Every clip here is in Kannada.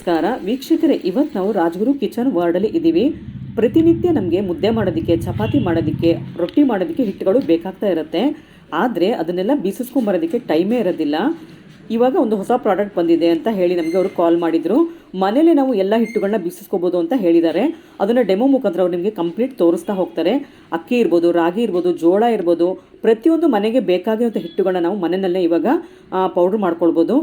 ನಮಸ್ಕಾರ. ವೀಕ್ಷಕರೇ ಇವತ್ತು ನಾವು ರಾಜಗುರು ಕಿಚನ್ ವಾರ್ಡಲ್ಲಿ ಇದ್ದೀವಿ. ಪ್ರತಿನಿತ್ಯ ನಮಗೆ ಮುದ್ದೆ ಮಾಡೋದಕ್ಕೆ, ಚಪಾತಿ ಮಾಡೋದಕ್ಕೆ, ರೊಟ್ಟಿ ಮಾಡೋದಕ್ಕೆ ಹಿಟ್ಟುಗಳು ಬೇಕಾಗ್ತಾ ಇರುತ್ತೆ. ಆದರೆ ಅದನ್ನೆಲ್ಲ ಬೀಸಿಸ್ಕೊಂಬರೋದಕ್ಕೆ ಟೈಮೇ ಇರೋದಿಲ್ಲ. ಇವಾಗ ಒಂದು ಹೊಸ ಪ್ರಾಡಕ್ಟ್ ಬಂದಿದೆ ಅಂತ ಹೇಳಿ ನಮಗೆ ಅವರು ಕಾಲ್ ಮಾಡಿದರು. ಮನೇಲೆ ನಾವು ಎಲ್ಲ ಹಿಟ್ಟುಗಳನ್ನ ಬೀಸಿಸ್ಕೋಬೋದು ಅಂತ ಹೇಳಿದ್ದಾರೆ. ಅದನ್ನು ಡೆಮೋ ಮುಖಾಂತರ ಅವ್ರು ನಿಮಗೆ ಕಂಪ್ಲೀಟ್ ತೋರಿಸ್ತಾ ಹೋಗ್ತಾರೆ. ಅಕ್ಕಿ ಇರ್ಬೋದು, ರಾಗಿ ಇರ್ಬೋದು, ಜೋಳ ಇರ್ಬೋದು, ಪ್ರತಿಯೊಂದು ಮನೆಗೆ ಬೇಕಾಗಿರುವಂಥ ಹಿಟ್ಟುಗಳನ್ನ ನಾವು ಮನೆಯಲ್ಲೇ ಇವಾಗ ಪೌಡ್ರ್ ಮಾಡ್ಕೊಳ್ಬೋದು.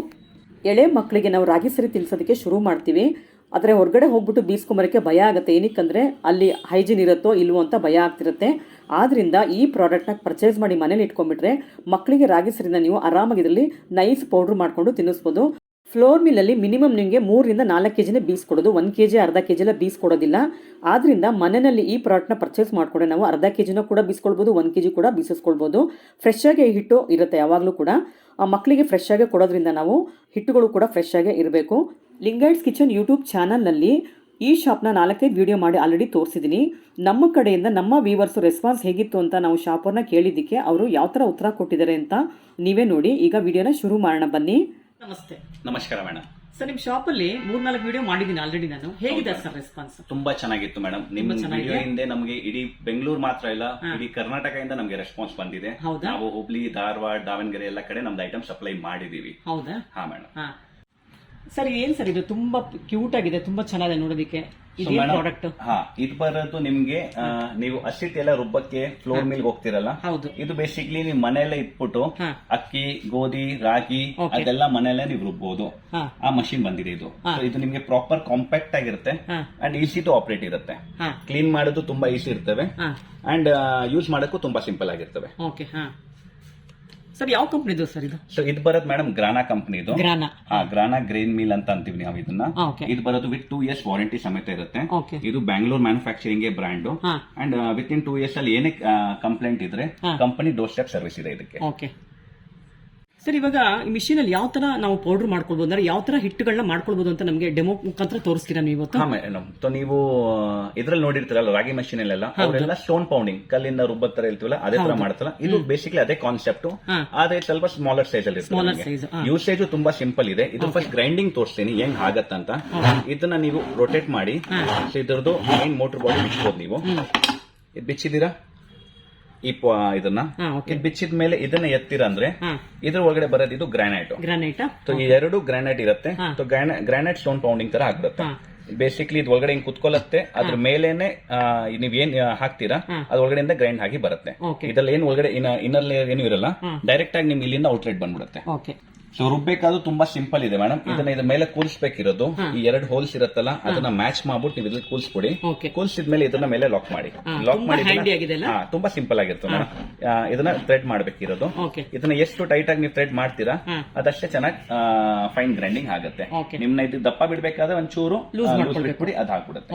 ಎಳೆ ಮಕ್ಕಳಿಗೆ ನಾವು ರಾಗಿ ಸರಿ ತಿನ್ಸೋದಕ್ಕೆ ಶುರು ಮಾಡ್ತೀವಿ. ಆದರೆ ಹೊರಗಡೆ ಹೋಗ್ಬಿಟ್ಟು ಬೀಸ್ಕೊಂಬರೋಕ್ಕೆ ಭಯ ಆಗುತ್ತೆ. ಏನಕ್ಕಂದರೆ ಅಲ್ಲಿ ಹೈಜಿನ್ ಇರುತ್ತೋ ಇಲ್ವೋ ಅಂತ ಭಯ ಆಗ್ತಿರುತ್ತೆ. ಆದ್ದರಿಂದ ಈ ಪ್ರಾಡಕ್ಟ್ನ ಪರ್ಚೇಸ್ ಮಾಡಿ ಮನೇಲಿ ಇಟ್ಕೊಂಡ್ಬಿಟ್ರೆ ಮಕ್ಕಳಿಗೆ ರಾಗಿ ಸರಿನ ನೀವು ಆರಾಮಾಗಿ ಇದರಲ್ಲಿ ನೈಸ್ ಪೌಡ್ರ್ ಮಾಡಿಕೊಂಡು ತಿನ್ನಿಸ್ಬೋದು. ಫ್ಲೋರ್ ಮಿಲ್ಲಲ್ಲಿ ಮಿನಿಮಮ್ ನಿಮಗೆ ಮೂರರಿಂದ ನಾಲ್ಕು ಕೆ ಜಿನೇ ಬೀಸ್ ಕೊಡೋದು. ಒಂದು ಕೆ ಜಿ ಅರ್ಧ ಕೆ ಬೀಸ್ ಕೊಡೋದಿಲ್ಲ. ಆದ್ದರಿಂದ ಮನೆಯಲ್ಲಿ ಈ ಪ್ರಾಡಕ್ಟ್ನ ಪರ್ಚೇಸ್ ಮಾಡ್ಕೊಂಡೆ ನಾವು. ಅರ್ಧ ಕೆ ಜಿನೂ ಕೂಡ ಬೀಸ್ಕೊಳ್ಬೋದು, ಒಂದು ಕೆ ಜಿ ಕೂಡ ಬೀಸಿಸ್ಕೊಳ್ಬೋದು. ಫ್ರೆಶ್ ಆಗಿ ಹಿಟ್ಟು ಇರುತ್ತೆ ಯಾವಾಗಲೂ ಕೂಡ. ಮಕ್ಕಳಿಗೆ ಫ್ರೆಶ್ ಆಗಿ ಕೊಡೋದ್ರಿಂದ ನಾವು ಹಿಟ್ಟುಗಳು ಕೂಡ ಫ್ರೆಶ್ ಆಗೇ ಇರಬೇಕು. ಲಿಂಗೈಟ್ಸ್ ಕಿಚನ್ ಯೂಟ್ಯೂಬ್ ಚಾನಲ್ನಲ್ಲಿ ಈ ಶಾಪ್ನ ನಾಲ್ಕೈದು ವಿಡಿಯೋ ಮಾಡಿ ಆಲ್ರೆಡಿ ತೋರಿಸಿದ್ದೀನಿ ನಮ್ಮ ಕಡೆಯಿಂದ ನಮ್ಮ ವೀವರ್ಸು ರೆಸ್ಪಾನ್ಸ್ ಹೇಗಿತ್ತು ಅಂತ ನಾವು ಶಾಪರ್ನ ಕೇಳಿದ್ದಕ್ಕೆ ಅವರು ಯಾವ ಥರ ಉತ್ತರ ಕೊಟ್ಟಿದ್ದಾರೆ ಅಂತ ನೀವೇ ನೋಡಿ. ಈಗ ವಿಡಿಯೋನ ಶುರು ಮಾಡೋಣ ಬನ್ನಿ. ನಮಸ್ತೆ. ನಮಸ್ಕಾರ ಮೇಡಮ್ ಸರ್ ನಿಮ್ಮ ಶಾಪಲ್ಲಿ ಮೂರ್ನಾಲ್ಕು ವಿಡಿಯೋ ಮಾಡಿದ್ದೀನಿ ಆಲ್ರೆಡಿ ನಾನು. ಹೇಗಿದೆ ಸರ್ ರೆಸ್ಪಾನ್ಸ್ ತುಂಬಾ ಚೆನ್ನಾಗಿತ್ತು ಮೇಡಮ್ ನಿಮ್ಮ ವಿಡಿಯೋ ಹಿಂದೆ ನಮಗೆ ಇಡೀ ಬೆಂಗಳೂರು ಮಾತ್ರ ಇಲ್ಲ ಇಡೀ ಕರ್ನಾಟಕದಿಂದ ನಮಗೆ ರೆಸ್ಪಾನ್ಸ್ ಬಂದಿದೆ. ಹೌದಾ? ನಾವು ಹುಬ್ಳಿ ಧಾರವಾಡ ದಾವಣಗೆರೆ ಎಲ್ಲ ಕಡೆ ನಮ್ದು ಐಟಮ್ ಸಪ್ಲೈ ಮಾಡಿದೀವಿ. ಹೌದಾ? ಹಾ ಮೇಡಮ್ ಸರ್ ಏನ್ ಸರ್ ಇದು? ತುಂಬಾ ಕ್ಯೂಟ್ ಆಗಿದೆ ತುಂಬಾ ಚೆನ್ನಾಗಿದೆ ನೋಡೋದಕ್ಕೆ. ಪ್ರಾಡಕ್ಟ್ ಹಾ ಇದು ಬರೋದು ನಿಮ್ಗೆ ನೀವು ಅಸಿಟ್ ಎಲ್ಲ ರುಬ್ಬಕ್ಕೆ ಫ್ಲೋರ್ ಮಿಲ್ ಹೋಗ್ತಿರಲ್ಲ? ಹೌದು. ಇದು ಬೇಸಿಕ್ಲಿ ನೀವು ಮನೆಯಲ್ಲೇ ಇಟ್ಬಿಟ್ಟು ಅಕ್ಕಿ ಗೋಧಿ ರಾಗಿ ಅದೆಲ್ಲ ಮನೆಯಲ್ಲೇ ನೀವು ರುಬ್ಬೋದು. ಆ ಮಷಿನ್ ಬಂದಿದೆ ಇದು. ಇದು ನಿಮ್ಗೆ ಪ್ರಾಪರ್ ಕಾಂಪ್ಯಾಕ್ಟ್ ಆಗಿರುತ್ತೆ. ಅಂಡ್ ಈಸಿ ಟು ಆಪರೇಟ್ ಇರುತ್ತೆ. ಕ್ಲೀನ್ ಮಾಡೋದು ತುಂಬಾ ಈಸಿ ಇರ್ತವೆ. ಅಂಡ್ ಯೂಸ್ ಮಾಡೋಕ್ಕೂ ತುಂಬಾ ಸಿಂಪಲ್ ಆಗಿರ್ತವೆ. ಓಕೆ ಸರ್ ಯಾವ ಕಂಪ್ನಿದು ಸರ್ ಇದು? ಸೊ ಇದು ಬರೋದು ಮೇಡಮ್ ಗ್ರಾನಾ ಕಂಪ್ನಿ ಇದು. ಗ್ರಾನಾ ಹಾ ಗ್ರಾನಾ ಗ್ರೇನ್ ಮಿಲ್ ಅಂತ ಅಂತೀವಿ ನಾವು ಇದನ್ನ. ಇದು ಬರೋದು ವಿತ್ ಟೂ ಇಯರ್ಸ್ ವಾರಂಟಿ ಸಮೇತ ಇರುತ್ತೆ. ಇದು ಬ್ಯಾಂಗ್ಳೂರ್ ಮ್ಯಾನುಫ್ಯಾಕ್ಚರಿಂಗ್ ಬ್ರ್ಯಾಂಡ್ ಹಾ. And with in two years ಅಲ್ಲಿ ಏನೇ ಕಂಪ್ಲೇಂಟ್ ಇದ್ರೆ ಹಾ. ಕಂಪನಿ ಡೋರ್ ಸ್ಟೆಪ್ ಸರ್ವಿಸ್ ಇದೆ ಇದಕ್ಕೆ. ಓಕೆ ಸರ್ ಇವಾಗ ಈ ಮಿಷಿನ್ ಅಲ್ಲಿ ಯಾವ ತರ ನಾವು ಪೌಡರ್ ಮಾಡ್ಕೊಳ್ಬೋದು? ಅಂದ್ರೆ ಯಾವ ತರ ಹಿಟ್ಟುಗಳನ್ನ ಮಾಡ್ಕೊಳ್ಬೋದು ಅಂತ ನಮಗೆ ಡೆಮೋ ಮುಖಾಂತರ ತೋರಿಸ್ತೀರಾ ನೀವು ಇವತ್ತು? ಮೇಡಮ್ ನೀವು ಇದ್ರಲ್ಲಿ ನೋಡಿರ್ತೀರಲ್ಲ ರಾಗಿ ಮಷೀನ್ ಅಲ್ಲೆಲ್ಲ? ಅವರೆಲ್ಲ ಸ್ಟೋನ್ ಪೌಂಡಿಂಗ್ ಕಲ್ಲಿಂದ ರುಬ್ಬತ್ ತರ ಇರ್ತೀವಲ್ಲ ಅದೇ ತರ ಮಾಡ್ತಾರಲ್ಲ. ಇದು ಬೇಸಿಕ್ಲಿ ಅದೇ ಕಾನ್ಸೆಪ್ಟ್ ಆದ್ರೆ ಸ್ವಲ್ಪ ಸ್ಮಾಲರ್ ಸೈಜ್ ಅಲ್ಲಿ. ಯೂಸೇಜ್ ತುಂಬಾ ಸಿಂಪಲ್ ಇದೆ. ಇದು ಫಸ್ಟ್ ಗ್ರೈಂಡಿಂಗ್ ತೋರಿಸ್ತೀನಿ ಹೆಂಗ್ ಆಗತ್ತಂತ ಇದನ್ನ ನೀವು ರೊಟೇಟ್ ಮಾಡಿ. ಇದರದು ಇದ್ರದ್ದು ಮೈನ್ ಮೋಟರ್ ಬಾಡಿ ಬಿಚ್ಚಬಹುದು ನೀವು. ಇದು ಬಿಚ್ಚಿದೀರಾ ಈ ಇದನ್ನ ಇದು ಬಿಚ್ಚಿದ ಮೇಲೆ ಇದನ್ನ ಎತ್ತಿರ ಅಂದ್ರೆ ಇದ್ರ ಒಳಗಡೆ ಬರೋದು ಇದು ಗ್ರಾನೈಟ್. ಗ್ರಾನೈಟ್? ಈ ಎರಡು ಗ್ರಾನೈಟ್ ಇರುತ್ತೆ. ಗ್ರಾನೈಟ್ ಸ್ಟೋನ್ ಪೌಂಡಿಂಗ್ ತರ ಆಗ್ಬಿಡುತ್ತೆ. ಬೇಸಿಕಲಿ ಇದು ಒಳಗಡೆ ಹಿಂಗ್ ಕುತ್ಕೊಳ್ಳುತ್ತೆ ಅದ್ರ ಮೇಲೇನೆ ನೀವ್ ಏನ್ ಹಾಕ್ತೀರಾ? ಅದ್ ಒಳಗಡೆಯಿಂದ ಗ್ರೈಂಡ್ ಆಗಿ ಬರುತ್ತೆ. ಇದ್ರಲ್ಲಿ ಏನ್ ಒಳಗಡೆ ಇನ್ನರ್ ಲೇಯರ್ ಏನು ಇರಲ್ಲ ಡೈರೆಕ್ಟ್ ಆಗಿ ನಿಮ್ ಇಲ್ಲಿಂದ ಔಟ್ಲೆಟ್ ಬಂದ್ಬಿಡುತ್ತೆ. ಸೊ ರುಬ್ಬೇಕಾದ್ರೂ ತುಂಬಾ ಸಿಂಪಲ್ ಇದೆ ಮೇಡಮ್ ಇದನ್ನ ಇದ್ರ ಮೇಲೆ ಕೂಲ್ಸ್ಬೇಕಿರೋದು ಈ ಎರಡು ಹೋಲ್ಸ್ ಇರುತ್ತಲ್ಲ ಅದನ್ನ ಮ್ಯಾಚ್ ಮಾಡ್ಬಿಟ್ಟು ನೀವು ಇದ್ರಲ್ಲಿ ಕೂರಿಸ್ಬಿಡಿ. ಓಕೆ ಕೂಲ್ಸಿದ್ಮೇಲೆ ಇದನ್ನ ಮೇಲೆ ಲಾಕ್ ಮಾಡಿ. ಲಾಕ್ ಮಾಡಿ ತುಂಬಾ ಸಿಂಪಲ್ ಆಗಿರುತ್ತೆ ಮೇಡಮ್ ಇದನ್ನ ಥ್ರೆಡ್ ಮಾಡ್ಬೇಕಿರೋದು. ಇದನ್ನ ಎಷ್ಟು ಟೈಟ್ ಆಗಿ ನೀವು ಥ್ರೆಡ್ ಮಾಡ್ತೀರಾ ಅದಷ್ಟೇ ಚೆನ್ನಾಗಿ ಫೈನ್ ಗ್ರೈಂಡಿಂಗ್ ಆಗುತ್ತೆ. ನಿಮ್ನ ಇದು ದಪ್ಪ ಬಿಡ್ಬೇಕಾದ್ರೆ ಒಂಚೂರು ಲೂಸ್. ಬಿಟ್ಬಿಡಿ ಅದು ಹಾಕ್ಬಿಡುತ್ತೆ.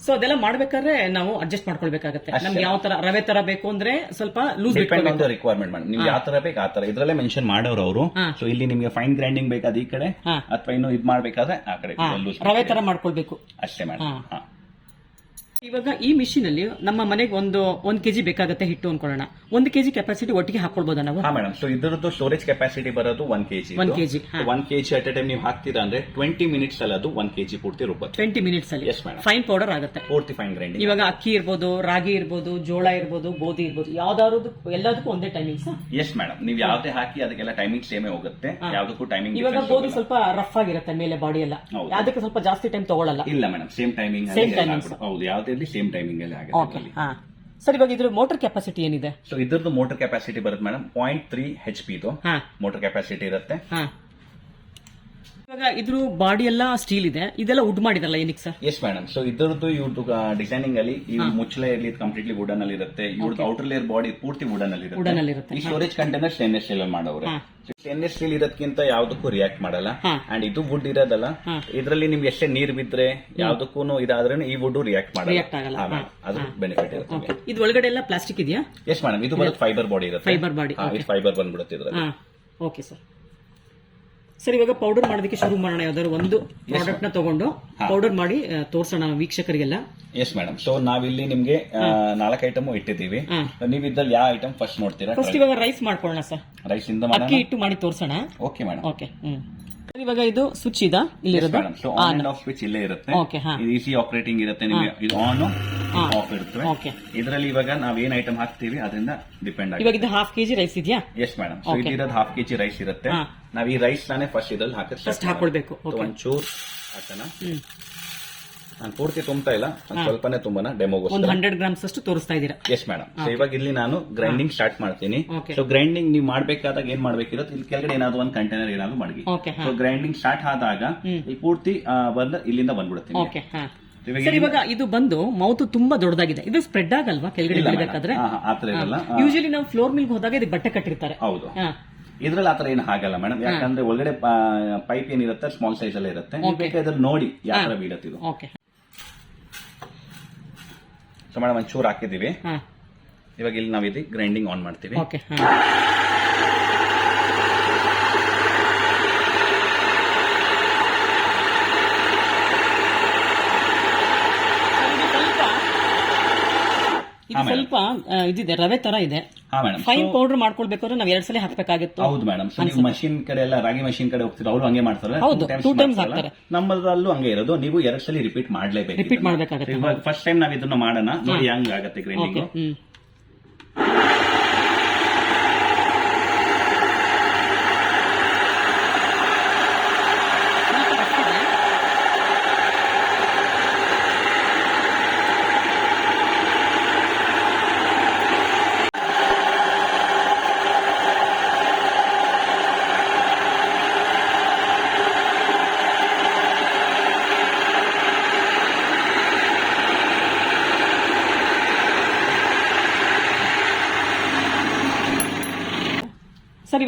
ಸೊ ಅದೆಲ್ಲ ಮಾಡ್ಬೇಕಾದ್ರೆ ನಾವು ಅಡ್ಜಸ್ಟ್ ಮಾಡ್ಕೊಳ್ಬೇಕಾಗತ್ತೆ. ನಮ್ಗೆ ಯಾವ ತರ ರವೆ ತರ ಬೇಕು ಅಂದ್ರೆ ಸ್ವಲ್ಪ loose depend on the requirement madam ನಿಮ್ಗೆ ಯಾವ ತರ ಬೇಕು ಆ ತರ. ಇದ್ರಲ್ಲೇ ಮೆನ್ಷನ್ ಮಾಡೋರು ಅವರು. ಸೊ ಇಲ್ಲಿ ನಿಮ್ಗೆ ಫೈನ್ ಗ್ರೈಂಡಿಂಗ್ ಬೇಕಾದ ಈ ಕಡೆ ಅಥವಾ ಇನ್ನು ಇದ್ ಮಾಡ್ಬೇಕಾದ್ರೆ ಆ ಕಡೆ. ಲೂಸ್ ರವೆ ತರ ಮಾಡ್ಕೊಳ್ಬೇಕು. ಅಷ್ಟೇ ಮೇಡಮ್ ಹಾ. ಇವಾಗ ಈ ಮಿಷಿನ್ ಅಲ್ಲಿ ನಮ್ಮ ಮನೆಗೆ ಒಂದು ಒಂದ್ ಕೆಜಿ ಬೇಕಾಗುತ್ತೆ ಹಿಟ್ಟು ಅನ್ಕೊಳ್ಳೋಣ. ಒಂದ್ ಕೆಜಿ ಕೆಪಾಸಿಟಿ ಒಟ್ಟಿಗೆ ಹಾಕೊಳ್ಬೋದಾ ನಾವು? ಹಾ ಮೇಡಮ್ ಸೊ ಇದರದ್ದು ಸ್ಟೋರೇಜ್ ಕೆಪಾಸಿಟಿ ಬರೋದು one KG one KG one KG at a time ನೀವು ಹಾಕ್ತೀರಾ ಅಂದ್ರೆ ಟ್ವೆಂಟಿ ಮಿನಿಟ್ಸ್ ಅಲ್ಲಿ ಅದು ಒನ್ ಕೆಜಿ ಪೂರ್ತಿ ರುಬ್ಬತ್ತೆ. ಟ್ವೆಂಟಿ ಮಿನಿಟ್ಸ್ ಅಲ್ಲಿ. ಎಸ್ ಮೇಡಮ್ ಫೈನ್ ಪೌಡರ್ ಆಗುತ್ತೆ. ಪೂರ್ತಿ ಫೈನ್ ಗ್ರೈಂಡಿಂಗ್ ಇವಾಗ ಅಕ್ಕಿ ಇರ್ಬೋದು ರಾಗಿ ಇರ್ಬೋದು ಜೋಳ ಇರ್ಬೋದು ಗೋಧಿ ಇರ್ಬೋದು ಯಾವ್ದಾದ್ರು ಎಲ್ಲದಕ್ಕೂ ಒಂದೇ ಟೈಮಿಂಗ್ಸ್ ಎಸ್ ಮೇಡಮ್ ನೀವು ಯಾವ್ದೇ ಹಾಕಿ ಅದಕ್ಕೆಲ್ಲ ಟೈಮಿಂಗ್ ಸೇಮೇ ಹೋಗುತ್ತೆ. ಯಾವ್ದಕ್ಕೂ ಟೈಮಿಂಗ್ ಇವಾಗ ಗೋಧಿ ಸ್ವಲ್ಪ ರಫ್ ಆಗಿರುತ್ತೆ ಮೇಲೆ ಬಾಡಿ ಎಲ್ಲ. ಅದಕ್ಕೆ ಸ್ವಲ್ಪ ಜಾಸ್ತಿ ಟೈಮ್ ತಗೊಳ್ಳಲ್ಲ ಇಲ್ಲ madam same timing same timing ಹೌದು ಯಾವ್ದೇ ಇರ್ಲಿ ಸೇಮ್ ಟೈಮಿಂಗ್ ಅಲ್ಲಿ ಓಕೆ ಆಗುತ್ತೆ ಹಾ. ಸರ್ ಇವಾಗ ಇದ್ರ ಮೋಟರ್ ಕೆಪಾಸಿಟಿ ಏನಿದೆ? ಸೊ ಇದ್ರದ್ದು ಮೋಟರ್ ಕೆಪಾಸಿಟಿ ಬರುತ್ತೆ madam point three H P ಇದು. ಹಾ. ಮೋಟರ್ ಕೆಪಾಸಿಟಿ ಇರುತ್ತೆ. ಹಾ. ಇವಾಗ ಇದ್ರ ಬಾಡಿ ಎಲ್ಲ ಸ್ಟೀಲ್ ಇದೆ. ಇದೆಲ್ಲ ವುಡ್ ಮಾಡಿದಲ್ಲ ಏನಕ್ಕೆ ಸರ್ ಎಸ್ ಮೇಡಮ್ ಸೊ ಇದ್ರದ್ದು ಇವ್ರದ್ದು ಡಿಸೈನಿಂಗ್ ಅಲ್ಲಿ ಈ ಮುಚ್ಚಳೆ ಇರ್ಲಿ ಕಂಪ್ಲೀಟ್ಲಿ ವುಡನ್ ಅಲ್ಲಿ ಇರುತ್ತೆ. ಇವ್ರದ್ದು ಔಟರ್ ಲೇಯರ್ ಬಾಡಿ ಪೂರ್ತಿ ವುಡನ್ ಅಲ್ಲಿ ಇರುತ್ತೆ. ಈ ಸ್ಟೋರೇಜ್ ಕಂಟೈನರ್ ಸ್ಟೇನ್ಲೆಸ್ ಸ್ಟೀಲ್ ಅಲ್ಲಿ. ಸ್ಟೇನ್ಲೆಸ್ ಸ್ಟೀಲ್ ಇರೋದಕ್ಕಿಂತ ಯಾವ್ದಕ್ಕೂ ರಿಯಾಕ್ಟ್ ಮಾಡಲ್ಲ. ಅಂಡ್ ಇದು ವುಡ್ ಇರೋದಲ್ಲ. ಇದರಲ್ಲಿ ನಿಮ್ಗೆ ಎಷ್ಟೇ ನೀರ್ ಬಿದ್ರೆ ಯಾವ್ದಕ್ಕೂ ಇದಾದ್ರೂ ಈ ವುಡ್ ರಿಯಾಕ್ಟ್ ಮಾಡಲ್ಲ. ಅದು. ಅದ್ರ ಬೆನಿಫಿಟ್ ಇರುತ್ತೆ ಇದು ಒಳಗಡೆ ಎಲ್ಲ ಪ್ಲಾಸ್ಟಿಕ್ ಇದೆಯಾ? ಎಸ್ ಮೇಡಮ್ ಇದು ಬರೋದು ಫೈಬರ್ ಬಾಡಿ ಇರುತ್ತೆ. ಫೈಬರ್ ಬಾಡಿ ಫೈಬರ್ ಬಂದ್ಬಿಡುತ್ತೆ ಇದ್ರಲ್ಲಿ. ಓಕೆ ಸರ್ ಸರ್ ಇವಾಗ ಪೌಡರ್ ಮಾಡೋದಕ್ಕೆ ಶುರು ಮಾಡೋಣ. ಯಾವ್ದಾದ್ರು ಒಂದು ಪ್ರಾಡಕ್ಟ್ನ ತಗೊಂಡು ಪೌಡರ್ ಮಾಡಿ ತೋರ್ಸೋಣ ವೀಕ್ಷಕರಿಗೆಲ್ಲ. ಎಸ್ ಮೇಡಮ್ ಸೊ ನಾವಿಲ್ಲಿ ನಿಮ್ಗೆ ನಾಲ್ಕು ಐಟಮ್ ಇಟ್ಟಿದ್ದೀವಿ. ನೀವು ಇದ್ರಲ್ಲಿ ಯಾವ ಐಟಮ್ ಫಸ್ಟ್ ನೋಡ್ತೀರಾ? ಫಸ್ಟ್ ಇವಾಗ ರೈಸ್ ಮಾಡ್ಕೊಳ್ಳೋಣ ಸರ್ ರೈಸ್ ಇಂದ ಅಕ್ಕಿ ಇಟ್ಟು ಮಾಡಿ ತೋರ್ಸೋಣ. ಓಕೆ ಮೇಡಮ್ ಓಕೆ ಇವಾಗ ಇದು ಸ್ವಿಚ್ ಇದ ಇಲ್ಲಿರೋದು? So on and off switch ಇಲ್ಲೇ ಇರುತ್ತೆ. ಓಕೆ. ಈಸಿ ಆಪರೇಟಿಂಗ್ ಇರುತ್ತೆ ನಿಮಗೆ. ಇದು ಆನ್. ಆಫ್ ಇರುತ್ತೆ Okay. ಇದರಲ್ಲಿ ಇವಾಗ ನಾವ್ ಏನ್ ಐಟಮ್ ಹಾಕ್ತೀವಿ ಅದರಿಂದ ಡಿಪೆಂಡ್ ಇವಾಗ ಇದು ಹಾಫ್ ಕೆಜಿ ರೈಸ್ ಇದೆಯಾ? ಎಸ್ ಮೇಡಮ್ ಸೊ ಇದಿರೋದು ಹಾಫ್ ಕೆಜಿ ರೈಸ್ ಇರುತ್ತೆ. ನಾವ್ ಈ ರೈಸ್ ನಾನೇ ಫಸ್ಟ್ ಇದ್ರಲ್ಲಿ ಹಾಕಿದ್ರೆ ಫಸ್ಟ್ ಹಾಕೊಳ್ಬೇಕು. ಒಂಚೂರ್ ಹಾಕೋಣ. ನಾನು ಪೂರ್ತಿ ತುಂಬ್ತಾ ಇಲ್ಲ. ಸ್ವಲ್ಪನೇ ತುಂಬಾ ತುಂಬಾನ ಒಂದು ಡೆಮೋಗೋಸ್ಕರ ಹಂಡ್ರೆಡ್ ಗ್ರಾಮ್ಸ್ ಅಷ್ಟು ತೋರಿಸ್ತಾ ಇದ್ದೀರಾ? ಎಸ್ ಮೇಡಮ್ ಸೊ ಇವಾಗ ಇಲ್ಲಿ ನಾನು ಗ್ರೈಂಡಿಂಗ್ ಸ್ಟಾರ್ಟ್ ಮಾಡ್ತೀನಿ. ಸೊ ಗ್ರೈಂಡಿಂಗ್ ನೀವು ಮಾಡ್ಬೇಕಾದಾಗ ಏನ್ ಮಾಡ್ಬೇಕಿರುತ್ತೆ ಇಲ್ಲಿ ಕೆಳಗಡೆ ಏನಾದ್ರು ಒಂದು ಕಂಟೈನರ್ ಏನಾದ್ರು ಮಾಡಿ ಸೊ ಗ್ರೈಂಡಿಂಗ್ ಸ್ಟಾರ್ಟ್ ಆದಾಗ ಈ ಪೂರ್ತಿ ಬಂದ ಬಂದು ಇಲ್ಲಿಂದ ಬಂದ್ಬಿಡುತ್ತೆ ಓಕೆ ಸರ್ ಇವಾಗ ಇದು ಬಂದು ಮೌತ್ ತುಂಬಾ ದೊಡ್ಡದಾಗಿದೆ. ಇದು ಸ್ಪ್ರೆಡ್ ಆಗಲ್ವಾ? ಕೆಳಗಡೆ ಬೇಕಾದ್ರೆ ಯೂಶಲಿ ನಾವು ಫ್ಲೋರ್ ಮಿಲ್ಗೆ ಹೋದಾಗ ಇದು ಬಟ್ಟೆ ಕಟ್ಟಿರ್ತಾರೆ. ಹೌದು. ಇದ್ರಲ್ಲಿ ಆತರ ಏನು ಆಗಲ್ಲ ಮೇಡಮ್ ಯಾಕಂದ್ರೆ ಒಳಗಡೆ ಪೈಪ್ ಏನಿರುತ್ತೆ ಸ್ಮಾಲ್ ಸೈಜ್ ಅಲ್ಲೇ ಇರುತ್ತೆ. ಬೇಕಾದ್ರೆ ನೋಡಿ ಯಾವ ತರ ಬೀಳತ್ತೆ ಇದು. ಓಕೆ ಸೊ ಮೇಡಮ್ ಒಂಚೂರು ಹಾಕಿದೀವಿ ಇವಾಗ ಇಲ್ಲಿ ನಾವು ಇದು ಗ್ರೈಂಡಿಂಗ್ ಆನ್ ಮಾಡ್ತೀವಿ ಓಕೆ ಹಾ ಇದು ಹಾ, madam. ಸ್ವಲ್ಪ ಇದಿದೆ ರವೆ ತರ ಇದೆ. ಫೈನ್ ಪೌಡರ್ ಮಾಡ್ಕೊಳ್ಬೇಕಾದ್ರೆ ನಾವು ಎರಡ್ ಸಲ ಹಾಕ್ಬೇಕಾಗಿತ್ತು ಹೌದು ಮೇಡಮ್ ಸೊ ನೀವು ಮಷಿನ್ ಕಡೆ ಎಲ್ಲ ರಾಗಿ ಮಷಿನ್ ಕಡೆ ಹೋಗ್ತಿರೋ ಅವರು ಹಂಗೆ ಮಾಡ್ತಾರೆ ಹೌದು. ಹಾಕ್ತಾರೆ. ನಮ್ಮದ್ರಲ್ಲೂ ಹಂಗೆ ಇರೋದು. ನೀವು ಎರಡ್ ಸಲ ರಿಪೀಟ್ ಮಾಡ್ಲೇಬೇಕು ರಿಪೀಟ್ ಮಾಡಬೇಕಾಗುತ್ತೆ ಮಾಡ್ಬೇಕಾಗತ್ತೆ, ಇವಾಗ ಫಸ್ಟ್ ಟೈಮ್ ನಾವ್ ಇದನ್ನ ಮಾಡೋಣ. ನೋಡಿ ಹೆಂಗ್ ಆಗತ್ತೆ ಗ್ರೈಂಡಿಂಗ್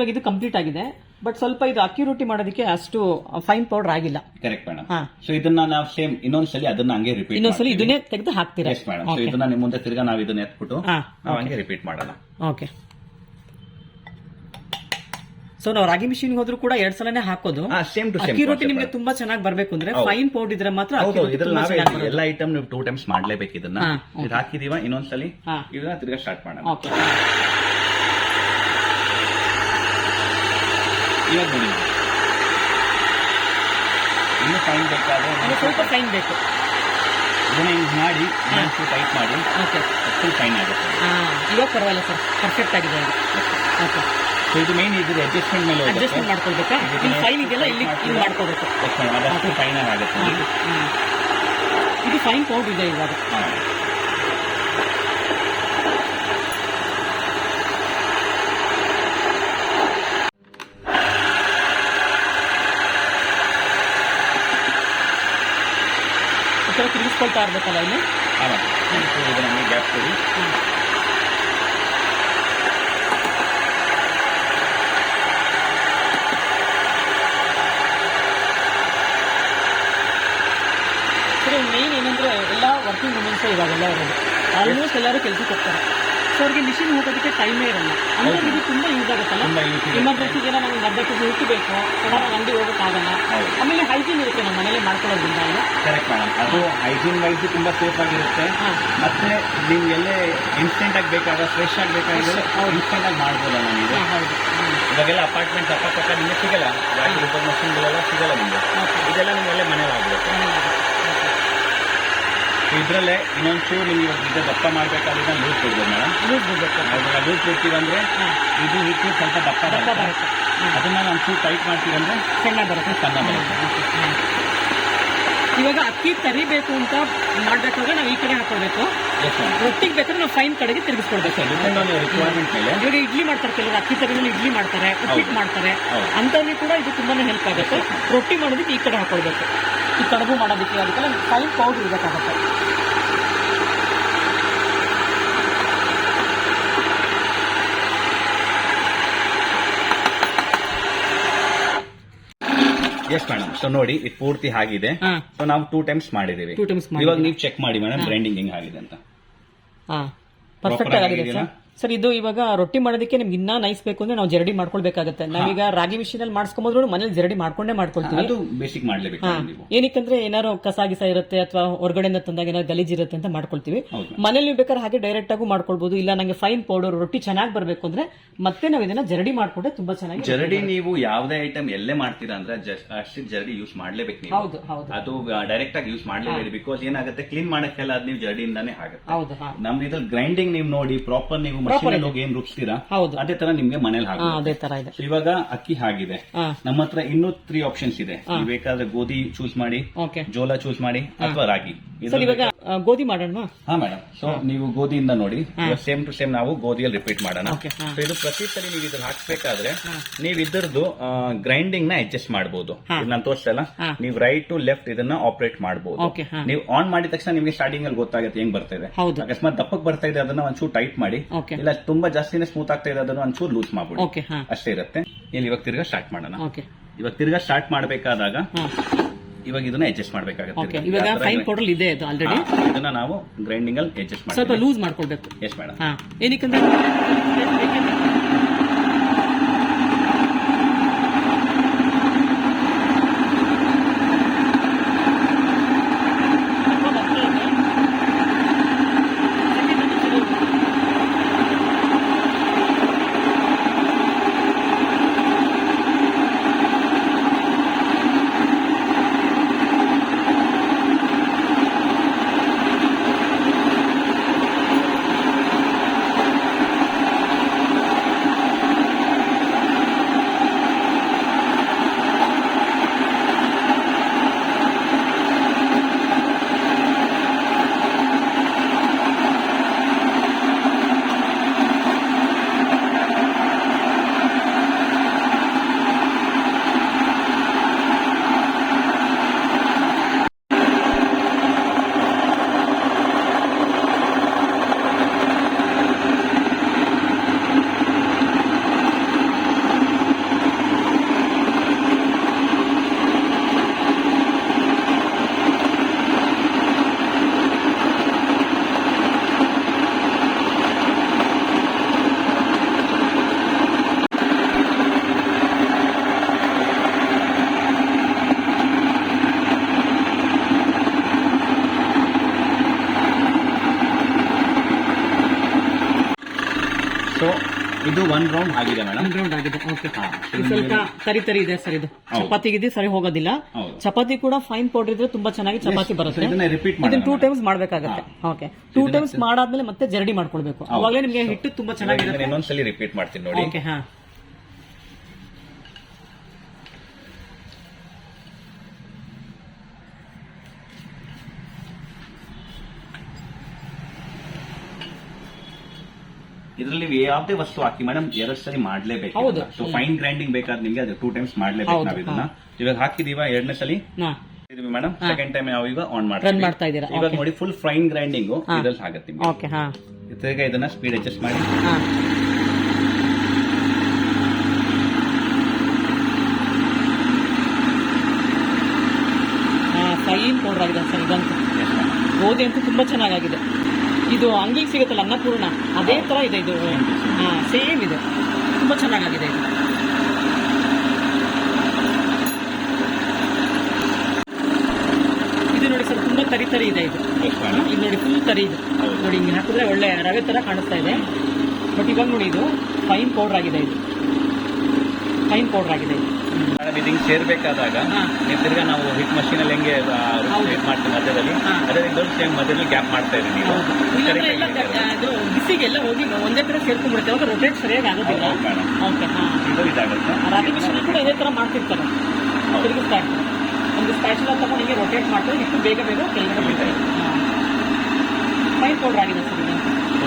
ಇವಾಗ ಇದು ಕಂಪ್ಲೀಟ್ ಆಗಿದೆ. ಬಟ್ ಸ್ವಲ್ಪ ಇದು ಅಕ್ಕಿ ರೊಟ್ಟಿ ಮಾಡೋದಕ್ಕೆ ಅಷ್ಟು ಫೈನ್ ಪೌಡರ್ ಆಗಿಲ್ಲ. ಕರೆಕ್ಟ್ ಮೇಡಮ್ ಹಾ. ಸೊ ಇದನ್ನ ನಾವು ಸೇಮ್ ಇನ್ನೊಂದ್ಸಲಿ ಅದನ್ನ ಹಂಗೆ ರಿಪೀಟ್ ಇನ್ನೊಂದ್ಸಲಿ ಇದನ್ನೇ ತೆಗೆದು ಹಾಕ್ತೀರಾ? ಎಸ್ ಮೇಡಮ್ ಸೊ ಇದನ್ನ ನಿಮ್ಮ ಮುಂದೆ ತಿರ್ಗಾ ನಾವು ಇದನ್ನ ಎತ್ಬಿಟ್ಟು ಹಾ, ನಾವ್ ಹಂಗೆ ರಿಪೀಟ್ ಮಾಡೋಣ. ಓಕೆ ಸೊ ನಾವು ರಾಗಿ ಮಿಷಿನ್ ಹೋದ್ರು ಕೂಡ ಎರಡ್ ಸಲನೇ ಹಾಕೋದು. ಹಾ ಸೇಮ್ ಟು ಸೇಮ್ ಅಕ್ಕಿ ರೊಟ್ಟಿ ನಿಮ್ಗೆ ತುಂಬಾ ಚೆನ್ನಾಗಿ ಬರ್ಬೇಕು ಅಂದ್ರೆ ಫೈನ್ ಪೌಡರ್ ಇದ್ರೆ ಮಾತ್ರ ಅಕ್ಕಿ ಹೌದು ರೊಟ್ಟಿ ಇದ್ರಲ್ಲಿ ತುಂಬಾ ನಾವೇ ಚೆನ್ನಾಗಿ ಬರುತ್ತೆ. ಎಲ್ಲ ಐಟಮ್ ನೀವು ಟೂ ಟೈಮ್ಸ್ ಮಾಡ್ಲೇಬೇಕು ಇದನ್ನ. ಹಾ, ಇದು ಹಾಕಿದೀವ ಇನ್ನೊಂದ್ಸಲಿ ಹಾ. ಇದನ್ನ ತಿರ್ಗಾ ಸ್ಟಾರ್ಟ್ ಮಾಡೋಣ. ಓಕೆ ಇವಾಗ ಬಿಡಿ ಇನ್ನು ಫೈನ್ ಬೇಕಾದ್ರೆ ನನಗೆ ಸ್ವಲ್ಪ ಫೈನ್ ಬೇಕು. ಇದನ್ನ ಹಿಂಗ್ ಮಾಡಿ ಇನ್ನೊಂಚೂರು ಟೈಟ್ ಮಾಡಿ ಓಕೆ. ಫುಲ್ ಫೈನ್ ಆಗುತ್ತೆ. ಇವಾಗ ಪರವಾಗಿಲ್ಲ ಸರ್. ಪರ್ಫೆಕ್ಟ್ ಆಗಿದೆ ಅದು. ಓಕೆ. ಸೊ ಇದು ಮೇನ್ ಇದು ಅಡ್ಜಸ್ಟ್ಮೆಂಟ್ ಮೇಲೆ ಅಡ್ಜಸ್ಟ್ಮೆಂಟ್ ಮಾಡ್ಕೊಳ್ಬೇಕಾ? ಇಲ್ಲಿ ಫೈನ್ ಇದೆಯಲ್ಲ ಇಲ್ಲಿ ಇಲ್ಲಿ ಮಾಡ್ಕೋಬೇಕು ಓಕೆ ಅದಷ್ಟು ಫೈನ್ ಆಗುತ್ತೆ. ಇದು ಫೈನ್ ಪೌಡರ್ ಇದೆ ಇವಾಗ. ಹಾ. ತಿರುಗಿಸ್ಕೊಳ್ತಾ ಇರ್ಬೇಕಲ್ಲ ಇಲ್ಲಿ. ಒಂಚೂರು ಇದನ್ನ ಗ್ಯಾಪ್ ಕೊಡಿ. ಮೇನ್ ಏನಂದ್ರೆ ಎಲ್ಲ ವರ್ಕಿಂಗ್ ವುಮೆನ್ಸ್ ಇವಾಗೆಲ್ಲ ಇರೋದು ಆಲ್ಮೋಸ್ಟ್ ಎಲ್ಲರೂ ಕೆಲಸಕ್ಕೆ ಹೋಗ್ತಾರೆ. ಅವ್ರಿಗೆ ಮಿಷಿನ್ ಹೋಗೋದಕ್ಕೆ ಟೈಮೇ ಇರಲ್ಲ. ಅಂದ್ರೆ ಇದು ತುಂಬಾ ಯೂಸ್ ಆಗುತ್ತಲ್ಲ. ಎಮರ್ಜೆನ್ಸಿಗೆ ನಮ್ಗೆ ಕೆಜಿ ಹುಟ್ಟಬೇಕು. ಸಡನ್ ಅಂಗಡಿ ಹೋಗೋಕ್ಕಾಗಲ್ಲ. ಆಮೇಲೆ ಹೈಜೀನ್ ಇರುತ್ತೆ ನಮ್ಮ ಮನೇಲಿ ಮಾಡ್ಕೊಳ್ಳೋದ್ರಿಂದ ಅಲ್ಲ ಕರೆಕ್ಟ್ ಮೇಡಮ್ ಅದು ಹೈಜೀನ್ ವೈಸ್ ತುಂಬಾ ಸೇಫ್ ಆಗಿರುತ್ತೆ. ಮತ್ತೆ ನೀವು ಎಲ್ಲೇ ಇನ್ಸ್ಟೆಂಟ್ ಆಗಿ ಬೇಕಾದ ಫ್ರೆಶ್ ಆಗಿ ಬೇಕಾದ್ರೆ ಹೌದು. ಇನ್ಸ್ಟೆಂಟ್ ಆಗಿ ಮಾಡ್ಬೋದಲ್ಲ ನೀವು ಇವಾಗೆಲ್ಲ ಅಪಾರ್ಟ್ಮೆಂಟ್ ಅಕ್ಕಪಕ್ಕ ನಿಮಗೆ ಸಿಗಲ್ಲ. ಮಷಿನ್ಗಳೆಲ್ಲ ಸಿಗಲ್ಲ ನಿಮಗೆ. ಇದೆಲ್ಲ ನಿಮ್ಗೆಲ್ಲ ಸೊ ಇದ್ರಲ್ಲೇ ಇನ್ನೊಂದು ಚೂರು ಇದು ದಪ್ಪ ಮಾಡ್ಬೇಕಾದ್ರೆ ಲೂಸ್ ಕೊಡ್ಬೋದು ಮೇಡಮ್. ಲೂಸ್ ಬಿಡ್ಬೇಕು. ಅದನ್ನ ಲೂಸ್ ಕೊಡ್ತೀವಂದ್ರೆ ಇದು ಹಿಟ್ಟು ಸ್ವಲ್ಪ ದಪ್ಪ ದಪ್ಪ ಬರುತ್ತೆ. ಅದನ್ನ ನಾನು ಒಂಚೂರು ಟೈಟ್ ಮಾಡ್ತೀವಂದ್ರೆ ಸಣ್ಣ ಬರುತ್ತೆ. ಸಣ್ಣ ಬರುತ್ತೆ. ಇವಾಗ ಅಕ್ಕಿ ತರಿಬೇಕು ಅಂತ ಮಾಡ್ಬೇಕಾದ್ರೆ ನಾವು ಈ ಕಡೆ ಹಾಕೊಳ್ಬೇಕು. ರೊಟ್ಟಿಗೆ ಬೇಕಾದ್ರೆ ನಾವು ಫೈನ್ ಕಡೆಗೆ ಮೇಲೆ. ಇವಾಗ ಇಡ್ಲಿ ಮಾಡ್ತಾರೆ ಕೆಲವರು. ಅಕ್ಕಿ ತರಿನಲ್ಲಿ ಇಡ್ಲಿ ಮಾಡ್ತಾರೆ ಉಪ್ಪಿಟ್ಟು ಮಾಡ್ತಾರೆ. ಅಂತವ್ರಿಗೆ ಕೂಡ ಇದು ತುಂಬಾನೇ ಹೆಲ್ಪ್ ಆಗುತ್ತೆ. ರೊಟ್ಟಿ ಮಾಡೋದಕ್ಕೆ ಈ ಕಡೆ ಹಾಕೊಳ್ಬೇಕು. ಈ ಕಡುಬು ಮಾಡೋದಕ್ಕೆ ಅದಕ್ಕೆಲ್ಲ ಫೈನ್ ಪೌಡ್ರ್ ಇರಬೇಕಾಗುತ್ತೆ ಎಸ್ ಮೇಡಮ್ ಸೊ ನೋಡಿ ಇದು ಪೂರ್ತಿ ಆಗಿದೆ ಸೊ ನಾವು ಟೂ ಟೈಮ್ಸ್ ಮಾಡಿದೀವಿ ಟೂ ಟೈಮ್ಸ್ ಇವಾಗ ನೀವು ಚೆಕ್ ಮಾಡಿ ಮೇಡಮ್ ಗ್ರೈಂಡಿಂಗ್ ಹೆಂಗ್ ಆಗಿದೆ ಅಂತ. ಪರ್ಫೆಕ್ಟ್ ಆಗಿದೆ? ಸರ್ ಇದು ಇವಾಗ ರೊಟ್ಟಿ ಮಾಡೋದಕ್ಕೆ ನಿಮ್ಗೆ ಇನ್ನ ನೈಸ್ ಬೇಕು ಅಂದ್ರೆ ನಾವು ಜರಡಿ ಮಾಡ್ಕೊಳ್ಬೇಕಾಗತ್ತೆ. ನಾವೀಗ ರಾಗಿ ಮಿಷಿನ್ ಅಲ್ಲಿ ಮಾಡಿಸ್ಕೊಂಬೋದ್ರು ಮನೇಲಿ ಜರಡಿ ಮಾಡ್ಕೊಂಡೇ ಮಾಡ್ಕೊಳ್ತೀವಿ. ಅದು ಬೇಸಿಕ್ ಮಾಡ್ಲೇಬೇಕು ನೀವು ಏನಕ್ಕಂದ್ರೆ ಏನಾರು ಕಸ ಗಿಸ ಇರುತ್ತೆ ಅಥವಾ ಹೊರಗಡೆಯಿಂದ ತಂದಾಗ ಏನಾದ್ರು ಗಲೀಜ್ ಇರುತ್ತೆ ಅಂತ ಮಾಡ್ಕೊಳ್ತೀವಿ. ಹೌದು. ಮನೇಲಿ ನೀವು ಬೇಕಾದ್ರೆ ಹಾಗೆ ಡೈರೆಕ್ಟ್ ಆಗಿ ಮಾಡ್ಕೊಳ್ಬಹುದು ಇಲ್ಲ ನಂಗೆ ಫೈನ್ ಪೌಡರ್ ರೊಟ್ಟಿ ಚೆನ್ನಾಗಿ ಬರಬೇಕು ಅಂದ್ರೆ ಮತ್ತೆ ನಾವು ಇದನ್ನ ಜರಡಿ ಮಾಡ್ಕೊಂಡ್ರೆ ತುಂಬಾ ಚೆನ್ನಾಗಿ ಜರಡಿ ನೀವು ಯಾವ್ದೇ ಐಟಮ್ ಎಲ್ಲೇ ಮಾಡ್ತೀರಾ ಅಂದ್ರೆ ಅಷ್ಟು ಜರಡಿ ಯೂಸ್ ಮಾಡ್ಲೇಬೇಕು ನೀವು. ಹೌದು ಹೌದು. ಅದು ಡೈರೆಕ್ಟ್ ಆಗಿ ಯೂಸ್ ಮಾಡ್ಲೇಬೇಕು ಬಿಕಾಸ್ ಏನಾಗುತ್ತೆ ಕ್ಲೀನ್ ಮಾಡಕ್ಕೆಲ್ಲ ಅದ್ ನೀವು ಜರಡಿಯಿಂದಾನೇ ಆಗುತ್ತೆ. ಹೌದು ಹಾ. ನಮ್ದು ಇದ್ರಲ್ಲಿ ಗ್ರೈಂಡಿಂಗ್ ನೀವು ನೋಡಿ ಪ್ರಾಪರ್ ನೀವು ಮಷೀನ್ ಹೋಗಿ ಏನ್ ರುಬ್ಸ್ತೀರಾ ಹೌದು. ಅದೇ ತರ ನಿಮ್ಗೆ ಮನೇಲಿ ಹಾ ಅದೇ ತರ ಇದೆ. ಇವಾಗ ಅಕ್ಕಿ ಹಾಗಿದೆ. ಹಾ. ನಮ್ಮ ಹತ್ರ ಇನ್ನೂ ತ್ರೀ ಆಪ್ಷನ್ಸ್ ಇದೆ. ನೀವು ಬೇಕಾದ್ರೆ ಗೋಧಿ ಚೂಸ್ ಮಾಡಿ ಓಕೆ ಜೋಳ ಚೂಸ್ ಮಾಡಿ ಅಥವಾ ರಾಗಿ. ಇದು ಸರ್ ಇವಾಗ ಆ, ಗೋಧಿ ಮಾಡೋಣ ಹಾ ಮೇಡಮ್ ಸೊ ನೀವು ಗೋಧಿಯಿಂದ ನೋಡಿ. ಸೇಮ್ ಟು ಸೇಮ್ ನಾವು ಗೋಧಿಯಲ್ಲಿ ರಿಪೀಟ್ ಮಾಡೋಣ. ಓಕೆ ಹಾ. So ಇದು ಪ್ರತಿ ಸರಿ ನೀವು ಇದನ್ನ ಹಾಕ್ಬೇಕಾದ್ರೆ ನೀವು ಇದ್ರದ್ದು ಗ್ರೈಂಡಿಂಗ್ನ ಅಡ್ಜಸ್ಟ್ ಮಾಡಬಹುದು ನಾನು ತೋರಿಸಲ್ಲ ಹಾ. ನೀವು ರೈಟ್ ಟು ಲೆಫ್ಟ್ ಇದನ್ನ ಆಪರೇಟ್ ಮಾಡಬಹುದು ನೀವು ಆನ್ ಮಾಡಿದ ತಕ್ಷಣ ನಿಮಗೆ ಸ್ಟಾರ್ಟಿಂಗ್ ಅಲ್ಲಿ ಗೊತ್ತಾಗುತ್ತೆ ಹೆಂಗ್ ಬರ್ತಾ ಇದೆ. ಹೌದು. ಅಕಸ್ಮಾತ್ ದಪ್ಪಕ್ ಬರ್ತಾ ಇದೆ ಅದನ್ನ ಒಂಚೂರು ಟೈಟ್ ಮಾಡಿ. ಇಲ್ಲ ತುಂಬಾ ಜಾಸ್ತಿನೇ ಸ್ಮೂತ್ ಆಗ್ತಾ ಇದೆ ಅದನ್ನು ಒಂಚೂರು ಲೂಸ್ ಮಾಡ್ಬಿಡಿ. ಓಕೆ ಹಾ. ಅಷ್ಟೇ ಇರುತ್ತೆ. ಇಲ್ಲಿ ಇವಾಗ ತಿರ್ಗಾ ಸ್ಟಾರ್ಟ್ ಮಾಡೋಣ. ಓಕೆ ಇವಾಗ ತಿರ್ಗಾ ಸ್ಟಾರ್ಟ್ ಮಾಡಬೇಕಾದಾಗ ಹಾ. ಇವಾಗ ಇದನ್ನ ಅಡ್ಜಸ್ಟ್ ಓಕೆ ಮಾಡಬೇಕಾಗುತ್ತೆ ಇವಾಗ ಫೈನ್ ಪೌಡರ್ ಇದೆ ಅದು ಆಲ್ರೆಡಿ ಇದನ್ನ ನಾವು ಗ್ರೈಂಡಿಂಗ್ ಅಲ್ಲಿ ಅಡ್ಜಸ್ಟ್ ಸ್ವಲ್ಪ ಮಾಡ್ತೀವಿ. ಲೂಸ್ ಮಾಡ್ಕೊಳ್ಬೇಕು. ಎಸ್ ಮೇಡಮ್ ಹಾ. ಏನಕ್ಕಂದ್ರೆ ಸೊ ಇದು ಒನ್ ರೌಂಡ್ ಆಗಿದೆ ಮೇಡಮ್ ರೌಂಡ್ ಆಗಿದೆ ಓಕೆ. ಸ್ವಲ್ಪ ತರಿ ತರಿ ಇದೆ ಸರ್ ಇದು. ಚಪಾತಿಗಿದೆ ಸರಿ ಹೋಗೋದಿಲ್ಲ. ಚಪಾತಿ ಕೂಡ ಫೈನ್ ಪೌಡರ್ ಇದ್ರೆ ತುಂಬಾ ಚೆನ್ನಾಗಿ ಚಪಾತಿ ಬರುತ್ತೆ. ರಿಪೀಟ್ ಇದನ್ನ ಟೂ ಟೈಮ್ಸ್ ಮಾಡಬೇಕಾಗುತ್ತೆ. ಓಕೆ ಟೂ ಟೈಮ್ಸ್ ಮಾಡಾದ್ಮೇಲೆ ಮತ್ತೆ ಜರಡಿ ಮಾಡ್ಕೊಳ್ಬೇಕು. ಅವಾಗಲೇ ನಿಮಗೆ ಹಿಟ್ಟು ತುಂಬಾ ಚೆನ್ನಾಗಿ ಚೆನ್ನಾಗಿರುತ್ತೆ. ಇನ್ನೊಂದ್ಸಲಿ ರಿಪೀಟ್ ಮಾಡ್ತೀನಿ ನೋಡಿ. ಓಕೆ ಹಾ. ಇದರಲ್ಲಿ ಯಾವುದೇ ವಸ್ತು ಹಾಕಿ ಮೇಡಮ್ ಎರಡ್ ಸರಿ ಮಾಡ್ಲೇಬೇಕು ಹೌದು. ಸೊ ಫೈನ್ ಗ್ರೈಂಡಿಂಗ್ ಬೇಕಾದ್ರೆ ನಿಮ್ಗೆ ಅದು ಟೂ ಟೈಮ್ಸ್ ಮಾಡ್ಲೇಬೇಕು ಹೌದು, ನಾವು ಇದನ್ನ. ಇವಾಗ ಹಾಕಿದೀವ ಎರಡನೇ ಸಲಿ? ಹಾ. ಮೇಡಮ್ ಸೆಕೆಂಡ್ ಟೈಮ್ ನಾವು ಈಗ ಆನ್ ಮಾಡ್ತೀವಿ. ಮಾಡ್ತಾ ಇದ್ದೀರಾ? ಇವಾಗ ನೋಡಿ ಫುಲ್ ಫೈನ್ ಗ್ರೈಂಡಿಂಗ್ ಇದ್ರಲ್ಲಿ ಆಗುತ್ತೆ ನಿಮ್ಗೆ. ಓಕೆ ಹಾ. ತಿರ್ಗ ಇದನ್ನ ಸ್ಪೀಡ್ ಅಡ್ಜಸ್ಟ್ ಮಾಡಿ. ಹಾ. ಫೈನ್ ಪೌಡರ್ ಆಗಿದೆ ಸರ್ ಇದಂತೂ. ಗೋಧಿ ಅಂತೂ ತುಂಬಾ ಚೆನ್ನಾಗಿದೆ ಇದು ಅಂಗಡಿಗೆ ಸಿಗುತ್ತಲ್ಲ ಅನ್ನಪೂರ್ಣ ಅದೇ ತರ ಇದೆ ಇದು. ಸೇಮ್ ಇದೆ. ತುಂಬಾ ಚೆನ್ನಾಗಾಗಿದೆ ಇದು. ಇದು ನೋಡಿ ಸರ್, ತುಂಬಾ ತರಿ ತರಿ ಇದೆ ಇದು. ಇದು ನೋಡಿ ಫುಲ್ ತರಿ ಇದೆ. ನೋಡಿ ಹಿಂಗೆ ಹಾಕಿದ್ರೆ ಒಳ್ಳೆ ರವೆ ತರ ಕಾಣಿಸ್ತಾ ಇದೆ. ಬಟ್ ಇವಾಗ ನೋಡಿ ಇದು ಫೈನ್ ಪೌಡರ್ ಆಗಿದೆ ಇದು. ಫೈನ್ ಪೌಡರ್ ಆಗಿದೆ ಇದು. ಮೇಡಮ್ ಹಿಂಗೆ ಸೇರ್ಬೇಕಾದಾಗ. ನೀವು ತಿರ್ಗಾ ನಾವು ಹಿಟ್ ಮಷೀನ್ ಅಲ್ಲಿ ಹೆಂಗೆ ಹಿಟ್ ಮಾಡ್ತೀವಿ ಮಧ್ಯದಲ್ಲಿ. ಅದೇ ಇದೊಂದು ಸೇಮ್ ಮಧ್ಯದಲ್ಲಿ ಗ್ಯಾಪ್ ಮಾಡ್ತಾ ಇದ್ದೀವಿ ನೀವು. ಅದು ಬಿಸಿಗೆಲ್ಲ ಹೋಗಿ ಒಂದೇ ತರ ಸೇರ್ಕೊಂಡ್ಬಿಡುತ್ತೆ. ಅವಾಗ ರೊಟೇಟ್ ಸರಿಯಾಗಿ ಆಗೋದಿಲ್ಲ. ಓಕೆ ಹಾ. ಇದು ಇದಾಗುತ್ತೆ. ರಾಗಿ ಮಿಷನ್ ಕೂಡ ಇದೇ ತರ ಮಾಡ್ತಿರ್ತಾರೆ. ತಿರುಗಿಸ್ತಾ ಇರ್ತಾರೆ ಒಂದು ಸ್ಪ್ಯಾಚುಲ ತಗೊಂಡು ಹಿಂಗೆ ರೊಟೇಟ್ ಮಾಡ್ತಾರೆ. ಇಷ್ಟು ಬೇಗ ಬೇಗ ಕೆಲಸ ಬೀಳ್ತಾರೆ ಫೈನ್ ಪೌಡರ್ ಆಗಿದೆ ಸರ್ ಇದು.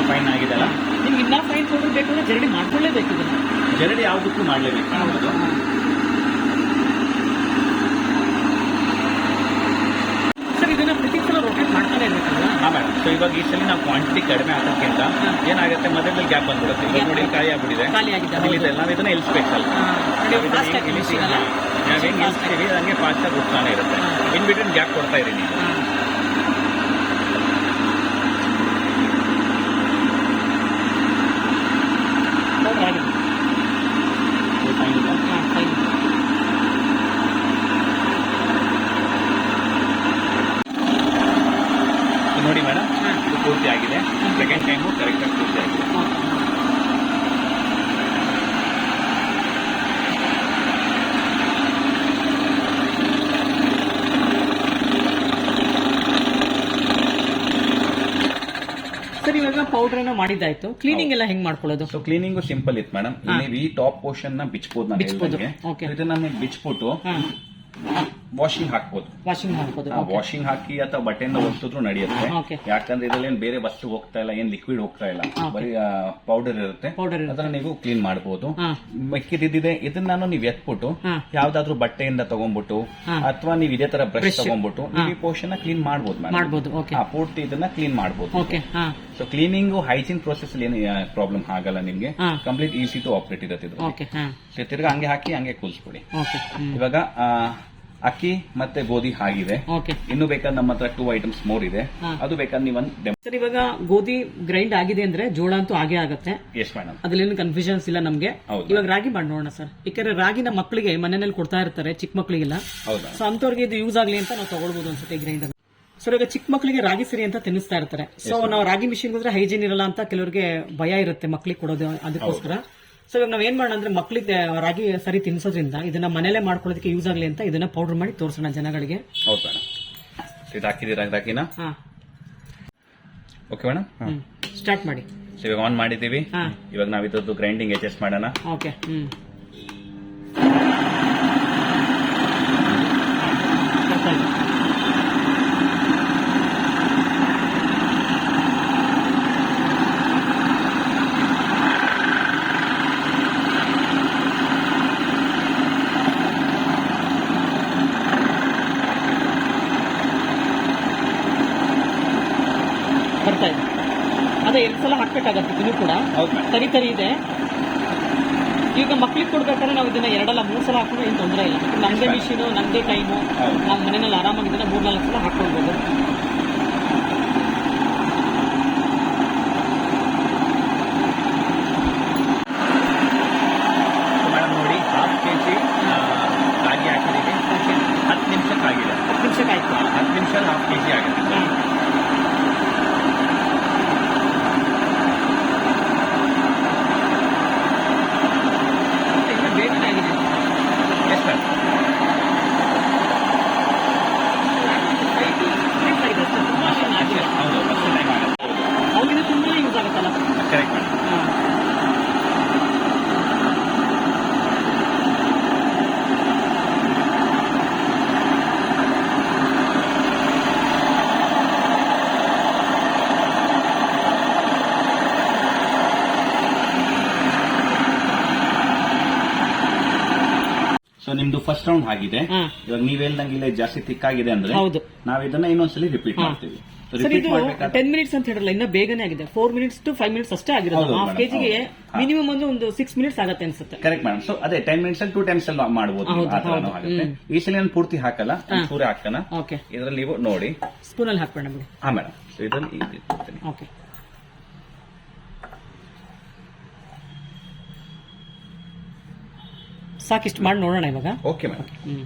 ಫೈನ್ ಆಗಿದೆ ಅಲ್ಲ? ನಿಮ್ಗೆ ಇನ್ನೂ ಫೈನ್ ಪೌಡರ್ ಬೇಕು ಅಂದ್ರೆ ಜರಡಿ ಮಾಡ್ಕೊಳ್ಳೇಬೇಕು ಇದನ್ನ. ಜರಡಿ ಯಾವುದಕ್ಕೂ ಮಾಡ್ಲೇಬೇಕು madam ಅದು ಸರ್ ಇದನ್ನ ಪ್ರತಿ ಸಲ ರೊಟೇಟ್ ಮಾಡ್ತಾನೆ ಇರ್ಬೇಕಲ್ಲ ಹಾ ಮೇಡಮ್ ಸೊ ಇವಾಗ ಈ ಸಲ ನಾವು ಕ್ವಾಂಟಿಟಿ ಕಡಿಮೆ ಆಗೋದಕ್ಕಿಂತ ಏನಾಗುತ್ತೆ? ಮಧ್ಯದಲ್ಲಿ ಗ್ಯಾಪ್ ಬಂದ್ಬಿಡುತ್ತೆ. ಇವಾಗ ನೋಡಿ ಖಾಲಿ ಆಗ್ಬಿಟ್ಟಿದೆ. ಖಾಲಿ ಆಗಿದೆ ನಾವು ಇದನ್ನ ಇಳಿಸ್ಬೇಕಲ್ಲ ನಾವು? ನಾವೇನು ಇಳಿಸ್ತೀವಿ ಹಂಗೆ ಫಾಸ್ಟ್ ಆಗಿ ಹೋಗ್ತಾನೆ ಇರುತ್ತೆ. ಇನ್ ಬಿಟ್ವೀನ್ ಗ್ಯಾಪ್ ಕೊಡ್ತಾ ಇರಿ ನೀವು ಮಾಡಿದ್ದಾಯ್ತು. ಕ್ಲೀನಿಂಗ್ ಎಲ್ಲ ಹೆಂಗ್ ಮಾಡ್ಕೊಳ್ಳೋದು? ಸೊ ಕ್ಲೀನಿಂಗು ಸಿಂಪಲ್ ಇತ್ತು ಮೇಡಮ್ ನೀವು ಈ ಟಾಪ್ ಪೋರ್ಷನ್ನ ಬಿಚ್ಬೋದು ನಾನು ಬಿಚ್ಬೋದು, okay. ಇದನ್ನ ನೀವು ಬಿಚ್ಬಿಟ್ಟು ವಾಷಿಂಗ್ ಹಾಕ್ಬೋದು. ವಾಷಿಂಗ್ ಹಾಕ್ಬೋದು ವಾಷಿಂಗ್ ಹಾಕಿ ಅಥವಾ ಬಟ್ಟೆಯಿಂದ ಒರೆಸಿದ್ರು ನಡೆಯುತ್ತೆ. ಯಾಕಂದ್ರೆ ಇದ್ರಲ್ಲಿ ಏನ್ ಬೇರೆ ವಸ್ತು ಹೋಗ್ತಾ ಇಲ್ಲ ಏನ್ ಲಿಕ್ವಿಡ್ ಹೋಗ್ತಾ ಇಲ್ಲ. ಬರೀ ಪೌಡರ್ ಇರುತ್ತೆ. ಅದನ್ನ ನೀವು ಕ್ಲೀನ್ ಮಾಡಬಹುದು ಮಿಕ್ಕಿದಿದೆ ಇದನ್ನ ನೀವು ಎತ್ಬಿಟ್ಟು ಯಾವ್ದಾದ್ರು ಬಟ್ಟೆಯಿಂದ ತಗೊಂಡ್ಬಿಟ್ಟು. ಅಥವಾ ನೀವು ಇದೇ ತರ ಬ್ರಷ್. ತಗೊಂಡ್ಬಿಟ್ಟು ನೀವು ಈ ಪೋರ್ಷನ್ ಕ್ಲೀನ್ ಮಾಡಬಹುದು ಹಾ ಪೂರ್ತಿ ಇದನ್ನ ಕ್ಲೀನ್ ಮಾಡಬಹುದು ಸೊ ಕ್ಲೀನಿಂಗ್ ಹೈಜೀನ್ ಪ್ರೋಸೆಸ್ ಅಲ್ಲಿ ಏನು ಪ್ರಾಬ್ಲಮ್ ಆಗಲ್ಲ ನಿಮ್ಗೆ. ಕಂಪ್ಲೀಟ್ ಈಸಿ ಟು ಆಪರೇಟ್ ಇರುತ್ತೆ ತಿರ್ಗಾ ಹಂಗೆ ಹಾಕಿ ಹಂಗೆ ಕೂಲ್ಸ್ಬಿಡಿ ಓಕೆ ಇವಾಗ ಅಕ್ಕಿ ಮತ್ತೆ ಗೋಧಿ ಆಗಿದೆ ಓಕೆ ಇನ್ನು ಬೇಕಾದ ನಮ್ಮ ಹತ್ರ ಟೂ ಐಟಮ್ಸ್ ಮೋರ್ ಇದೆ. ಹಾ. ಅದು ಬೇಕಾದ್ರೆ ನೀವು ಸರ್ ಇವಾಗ ಗೋಧಿ ಗ್ರೈಂಡ್ ಆಗಿದೆ ಅಂದ್ರೆ ಜೋಳ ಅಂತೂ ಆಗೇ ಆಗುತ್ತೆ. ಎಸ್ ಮೇಡಮ್ ಅದ್ರಲ್ಲೇನು ಕನ್ಫ್ಯೂಷನ್ಸ್ ಇಲ್ಲ ನಮ್ಗೆ. ಹೌದು. ಇವಾಗ ರಾಗಿ ಮಾಡಿ ನೋಡೋಣ ಸರ್ ಯಾಕಂದ್ರೆ ರಾಗಿನ ಮಕ್ಕಳಿಗೆ ಮನೆಯಲ್ಲಿ ಕೊಡ್ತಾ ಇರ್ತಾರೆ ಚಿಕ್ಕ ಮಕ್ಕಳಿಗೆಲ್ಲ ಹೌದಾ? ಸೊ ಅಂತವ್ರಿಗೆ ಇದು ಯೂಸ್ ಆಗ್ಲಿ ಅಂತ ನಾವು ತಗೊಳ್ಬಹುದು ಅನ್ಸುತ್ತೆ ಗ್ರೈಂಡರ್ ಸರ್ ಇವಾಗ ಚಿಕ್ಕ ಮಕ್ಕಳಿಗೆ ರಾಗಿ ಸರಿ ಅಂತ ತಿನ್ನಿಸ್ತಾ ಇರ್ತಾರೆ. ಸೊ ನಾವು ರಾಗಿ ಮಿಷಿನ್ ಹೋದ್ರೆ ಹೈಜೀನ್ ಇರಲ್ಲ ಅಂತ ಕೆಲವರಿಗೆ ಭಯ ಇರುತ್ತೆ ಮಕ್ಕಳಿಗೆ ಕೊಡೋದು ಅದಕ್ಕೋಸ್ಕರ. ಸೊ ಇವಾಗ ನಾವು ಏನು ಮಾಡೋಣ ಅಂದ್ರೆ ಮಕ್ಕಳಿಗೆ ರಾಗಿ ಸರಿ ತಿನ್ಸೋದ್ರಿಂದ ಇದನ್ನ ಮನೇಲೆ ಮಾಡ್ಕೊಳ್ಳೋದಕ್ಕೆ ಯೂಸ್ ಆಗಲಿ ಅಂತ ಇದನ್ನ ಪೌಡರ್ ಮಾಡಿ ತೋರಿಸೋಣ ಜನಗಳಿಗೆ. ಹೌದು ಮೇಡಮ್ ಇದು ಹಾಕಿದ್ದೀರಾ ರಾಗಿನ? ಹಾ. ಓಕೆ ಮೇಡಮ್ ಸ್ಟಾರ್ಟ್ ಮಾಡಿ. ಸೊ ಇವಾಗ ಆನ್ ಮಾಡಿದ್ದೀವಿ. ಹಾ. ಇವಾಗ ನಾವು ಇದ್ರದ್ದು ಗ್ರೈಂಡಿಂಗ್ ಅಡ್ಜಸ್ಟ್ ಮಾಡೋಣ. ಓಕೆ ಹ್ಮ್ ಬರ್ತಾ ಇದೆ. ಬರ್ತಾ ಇದೆ ಅದೇ ಎರಡು ಸಲ ಹಾಕ್ಬೇಕಾಗತ್ತೆ ಇದನ್ನು ಕೂಡ ಹೌದು ಮೇಡಮ್ ತರಿ ತರಿ ಇದೆ ಈಗ ಮಕ್ಳಿಗೆ ಕೊಡ್ಬೇಕಾದ್ರೆ ನಾವು ಇದನ್ನ ಎರಡಲ್ಲ ಮೂರು ಸಲ ಹಾಕೊಂಡು ಏನು ತೊಂದರೆ ಇಲ್ಲ. ನಮ್ದೇ ಮಿಷಿನು ನಮ್ದೇ ಟೈಮು ನಮ್ಮ ನಾವು ಮನೆಯಲ್ಲಿ ಆರಾಮಾಗಿ ಇದನ್ನ ಮೂರ್ನಾಲ್ಕು ಸಲ ಹಾಕೊಳ್ಬೋದು ಮೇಡಮ್ ನೋಡಿ ಹಾಫ್ ಕೆ ಜಿ ರಾಗಿ ಹಾಕಿದ್ದೀವಿ ಹತ್ತು ನಿಮಿಷಕ್ಕೆ ಆಗಿದೆ ಹತ್ತು ನಿಮಿಷಕ್ಕೆ ಆಯ್ತು ಹತ್ತು ನಿಮಿಷ ಹಾಫ್ ಕೆ ಜಿ ಆಗುತ್ತೆ ಹಾ. ಇನ್ನು ಬೇಗನೆ ಆಗಿದೆ ಎಸ್ ಮೇಡಮ್ Nice ಆಗಿದೆ ಅಷ್ಟೇ, ತುಂಬಾ ಚೆನ್ನಾಗಿದೆ. ಹೌದು ಫಸ್ಟ್ ಟೈಮ್ ಆಗುತ್ತೆ ಅವ್ರಿಗೆ ತುಂಬಾ ಯೂಸ್ ಆಗುತ್ತಲ್ಲ ಕರೆಕ್ಟ್ ಮೇಡಮ್ ಹಾ. ಸೊ ನಿಮ್ದು ಫಸ್ಟ್ ರೌಂಡ್ ಆಗಿದೆ ಇವಾಗ ನೀವ್ ಹೇಳ್ದಂಗೆ ಇಲ್ಲ ಜಾಸ್ತಿ ಆಗಿದೆ ಅಂದ್ರೆ ಹೌದು. ನಾವ್ ಇದನ್ನ ಇನ್ನೊಂದ್ಸಲಿ ರಿಪೀಟ್ ಮಾಡ್ತೀವಿ. ಸರ್ ಇದು ಟೆನ್ ಮಿನಿಟ್ಸ್ ಅಂತ ಹೇಳಿರಲ್ಲ ಇನ್ನ ಬೇಗನೆ ಆಗಿದೆ. Four minutes to five minutes ಅಷ್ಟೇ ಆಗಿರೋದು. ಹಾಫ್ ಕೆಜಿಗೆ ಮಿನಿಮಮ್ ಒಂದು ಒಂದು ಸಿಕ್ಸ್ ಮಿನಿಟ್ಸ್ ಆಗುತ್ತೆ ಅನ್ಸುತ್ತೆ. ಕರೆಕ್ಟ್ ಮೇಡಮ್ ಸೊ ಅದೇ ಟೆನ್ ಮಿನಿಟ್ಸ್ ಅಲ್ಲಿ ಟೂ ಟೈಮ್ಸ್ ಅಲ್ಲಿ ಮಾಡಬಹುದು ಈ ಸಲ ನಾನು ಪೂರ್ತಿ ಹಾಕಲ್ಲ? ಹಾಕ್ತಾನ? ಓಕೆ ಇದ್ರಲ್ಲಿ ನೀವು ನೋಡಿ. ಸ್ಪೂನ್ ಅಲ್ಲಿ ಬಿಡಿ ಹಾ ಮೇಡಮ್ ಇದನ್ನ. ಓಕೆ ಸಾಕಿಷ್ಟು ಮಾಡಿ ನೋಡೋಣ ಇವಾಗ. ಓಕೆ ಮೇಡಮ್ ಹ್ಞೂ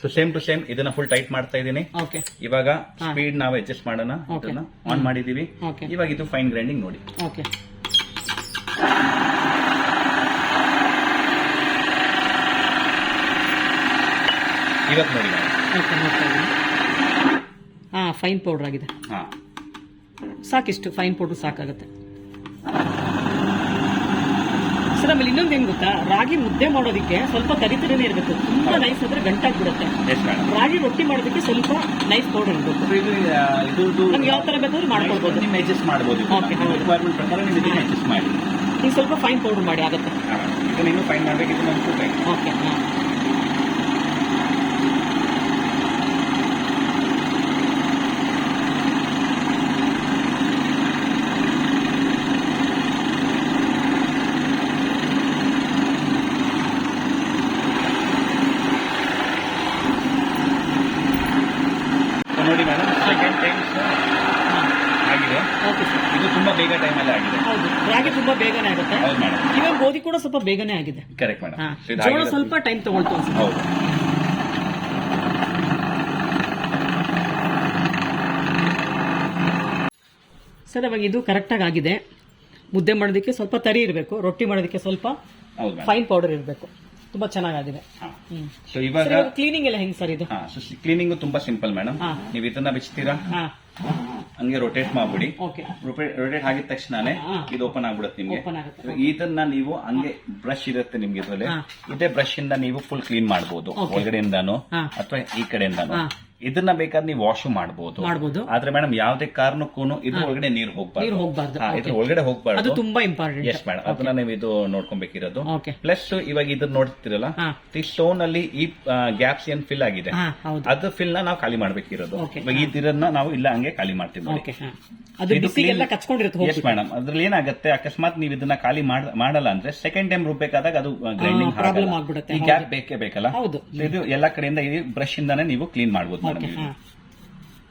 ಸೊ ಸೇಮ್ ಟು ಸೇಮ್ ಇದನ್ನ ಫುಲ್ ಟೈಟ್ ಮಾಡ್ತಾ ಇದ್ದೀನಿ. ಓಕೆ ಇವಾಗ. ಸ್ಪೀಡ್ ನಾವು ಅಡ್ಜಸ್ಟ್ ಮಾಡೋಣ. Okay. ಇದನ್ನ ಆನ್ ಮಾಡಿದೀವಿ ಓಕೆ ಇವಾಗ ಇದು ಫೈನ್ ಗ್ರೈಂಡಿಂಗ್ ನೋಡಿ. ಓಕೆ ಇವತ್ತು ನೋಡಿ ಓಕೆ ನೋಡ್ತಾ ಇದ್ದೀನಿ. ಹಾಂ ಫೈನ್ ಪೌಡರ್ ಆಗಿದೆ. ಹಾ. ಸಾಕಿಷ್ಟು ಫೈನ್ ಪೌಡರ್ ಸಾಕಾಗುತ್ತೆ. ಸರ್ ಆಮೇಲೆ ಇನ್ನೊಂದು ಏನ್ ಗೊತ್ತಾ? ರಾಗಿ ಮುದ್ದೆ ಮಾಡೋದಕ್ಕೆ ಸ್ವಲ್ಪ ಕರಿತರಿನೇ ಇರಬೇಕು. ತುಂಬಾ ನೈಸ್ ಆದ್ರೆ ಗಂಟಾಗ್ಬಿಡುತ್ತೆ. ರಾಗಿ ರೊಟ್ಟಿ ಮಾಡೋದಕ್ಕೆ ಸ್ವಲ್ಪ ನೈಸ್ ಪೌಡರ್ ಇರಬೇಕು. ಇದು ನಮ್ಗೆ ಯಾವ ತರ ಬೇಕಾದ್ರೂ ಮಾಡ್ಕೊಳ್ಬೋದು. ನೀವು ಅಡ್ಜಸ್ಟ್ ಮಾಡ್ಬೋದು. ಓಕೆ. ರಿಕ್ವೈರ್ಮೆಂಟ್ ಪ್ರಕಾರ ನೀವು ಇದನ್ನ ಅಡ್ಜಸ್ಟ್ ಮಾಡಿ. ನೀವು ಸ್ವಲ್ಪ ಫೈನ್ ಪೌಡರ್ ಮಾಡಿ ಆಗುತ್ತೆ. ಇದನ್ನ ಇನ್ನೂ ಫೈನ್ ಮಾಡ್ಬೇಕು ಇದನ್ನ ಓಕೆ ಹಾಂ So ನೋಡಿ ಮೇಡಮ್ ಸೆಕೆಂಡ್ ಟೈಮ್ಸ್ ಆಗಿದೆ ಓಕೆ ಸರ್ ಇದು ತುಂಬಾ ಬೇಗ ಟೈಮಲ್ಲಿ ಆಗಿದೆ ಹೌದು ರಾಗಿ ತುಂಬಾ ಬೇಗನೆ ಆಗುತ್ತೆ ಹೌದು ಮೇಡಮ್ ಇವಾಗ ಗೋಧಿ ಕೂಡ ಸ್ವಲ್ಪ ಬೇಗನೆ ಆಗಿದೆ. ಕರೆಕ್ಟ್ ಮೇಡಮ್ ಹಾ. ಜೋಳ ಸ್ವಲ್ಪ ಟೈಮ್ ತಗೊಳ್ತು ಅನ್ಸುತ್ತೆ. ಹೌದು. ಸರ್ ಅವಾಗ ಇದು ಕರೆಕ್ಟಾಗಿ ಆಗಿದೆ. ಮುದ್ದೆ ಮಾಡೋದಕ್ಕೆ ಸ್ವಲ್ಪ ತರಿ ಇರಬೇಕು ರೊಟ್ಟಿ ಮಾಡೋದಕ್ಕೆ ಸ್ವಲ್ಪ ಹೌದು ಮೇಡಮ್ ಫೈನ್ ಪೌಡರ್ ಇರಬೇಕು. ತುಂಬಾ ಚೆನ್ನಾಗಿದೆ ಹಾ. ಹ್ಮ್. ಸೊ ಇವಾಗ ಕ್ಲೀನಿಂಗ್ ಎಲ್ಲ ಹೆಂಗ್ ಸರ್ ಇದು? ಕ್ಲೀನಿಂಗ್ ತುಂಬಾ ಸಿಂಪಲ್ ಮೇಡಮ್ ಹಾ. ನೀವು ಇದನ್ನ ಬಿಚ್ತೀರಾ? ಹಾ. ಹಂಗೆ ರೊಟೇಟ್ ಮಾಡ್ಬಿಡಿ. ಓಕೆ ರೊಟೇಟ್ ಆಗಿದ ತಕ್ಷಣನೇ ಇದು ಓಪನ್ ಆಗ್ಬಿಡುತ್ತೆ ನಿಮ್ಗೆ. ಇದನ್ನ ನೀವು ಹಂಗೆ ಬ್ರಷ್ ಇರುತ್ತೆ ನಿಮ್ಗೆ ಇದ್ರಲ್ಲಿ. ಇದೇ ಬ್ರಷ್ ಇಂದ ನೀವು ಫುಲ್ ಕ್ಲೀನ್ ಮಾಡಬಹುದು. ಒಳಗಡೆಯಿಂದಾನು ಅಥವಾ ಈ ಕಡೆಯಿಂದಾನು. ಇದನ್ನ ಬೇಕಾದ್ರೆ ನೀವು ವಾಶ್ ಮಾಡಬಹುದು ಮಾಡಬಹುದು ಆದ್ರೆ ಮೇಡಮ್ ಯಾವ್ದೇ ಕಾರಣಕ್ಕೂ ಇದ್ರ ಒಳಗಡೆ ನೀರು ನೀರು ಹೋಗ್ಬಾರ್ದು. ಇದ್ರ ಒಳಗಡೆ ಅದು ಹೋಗ್ಬಾರ್ದು ತುಂಬಾ ಇಂಪಾರ್ಟೆಂಟ್ ಎಸ್ ಮೇಡಮ್ ಅದನ್ನ ನೀವು ಇದು ನೋಡ್ಕೊಬೇಕಿರೋದು. ಪ್ಲಸ್ ಇವಾಗ ಇದನ್ನ ನೋಡ್ತಿರಲ್ಲ ಈ ಸ್ಟೋನ್ ಅಲ್ಲಿ ಈ ಗ್ಯಾಪ್ಸ್ ಏನ್ ಫಿಲ್ ಆಗಿದೆ ಅದ ಫಿಲ್ನ ನಾವು ಖಾಲಿ ಮಾಡ್ಬೇಕಿರೋದು. ಇವಾಗ ಇವಾಗ ಇದನ್ನ ನಾವು ಇಲ್ಲ ಹಂಗೆ ಖಾಲಿ ಮಾಡ್ತೀವಿ ನೋಡಿ. ಎಸ್ ಮೇಡಮ್ ಅದ್ರಲ್ಲಿ ಏನಾಗುತ್ತೆ ಅಕಸ್ಮಾತ್ ನೀವು ಇದನ್ನ ಖಾಲಿ ಮಾಡಲ್ಲ ಅಂದ್ರೆ ಸೆಕೆಂಡ್ ಟೈಮ್ ರುಬ್ಬೇಕಾದಾಗ ಅದು ಗ್ರೈಂಡಿಂಗ್ ಈ ಗ್ಯಾಪ್ ಬೇಕೇ ಬೇಕಲ್ಲ? ಹೌದು. ಇದು ಎಲ್ಲಾ ಕಡೆಯಿಂದ ಈ ಬ್ರಷ್ ಇಂದಾನೆ ನೀವು ಕ್ಲೀನ್ ಮಾಡಬಹುದು ಓಕೆ ಮೇಡಮ್ ಹಾ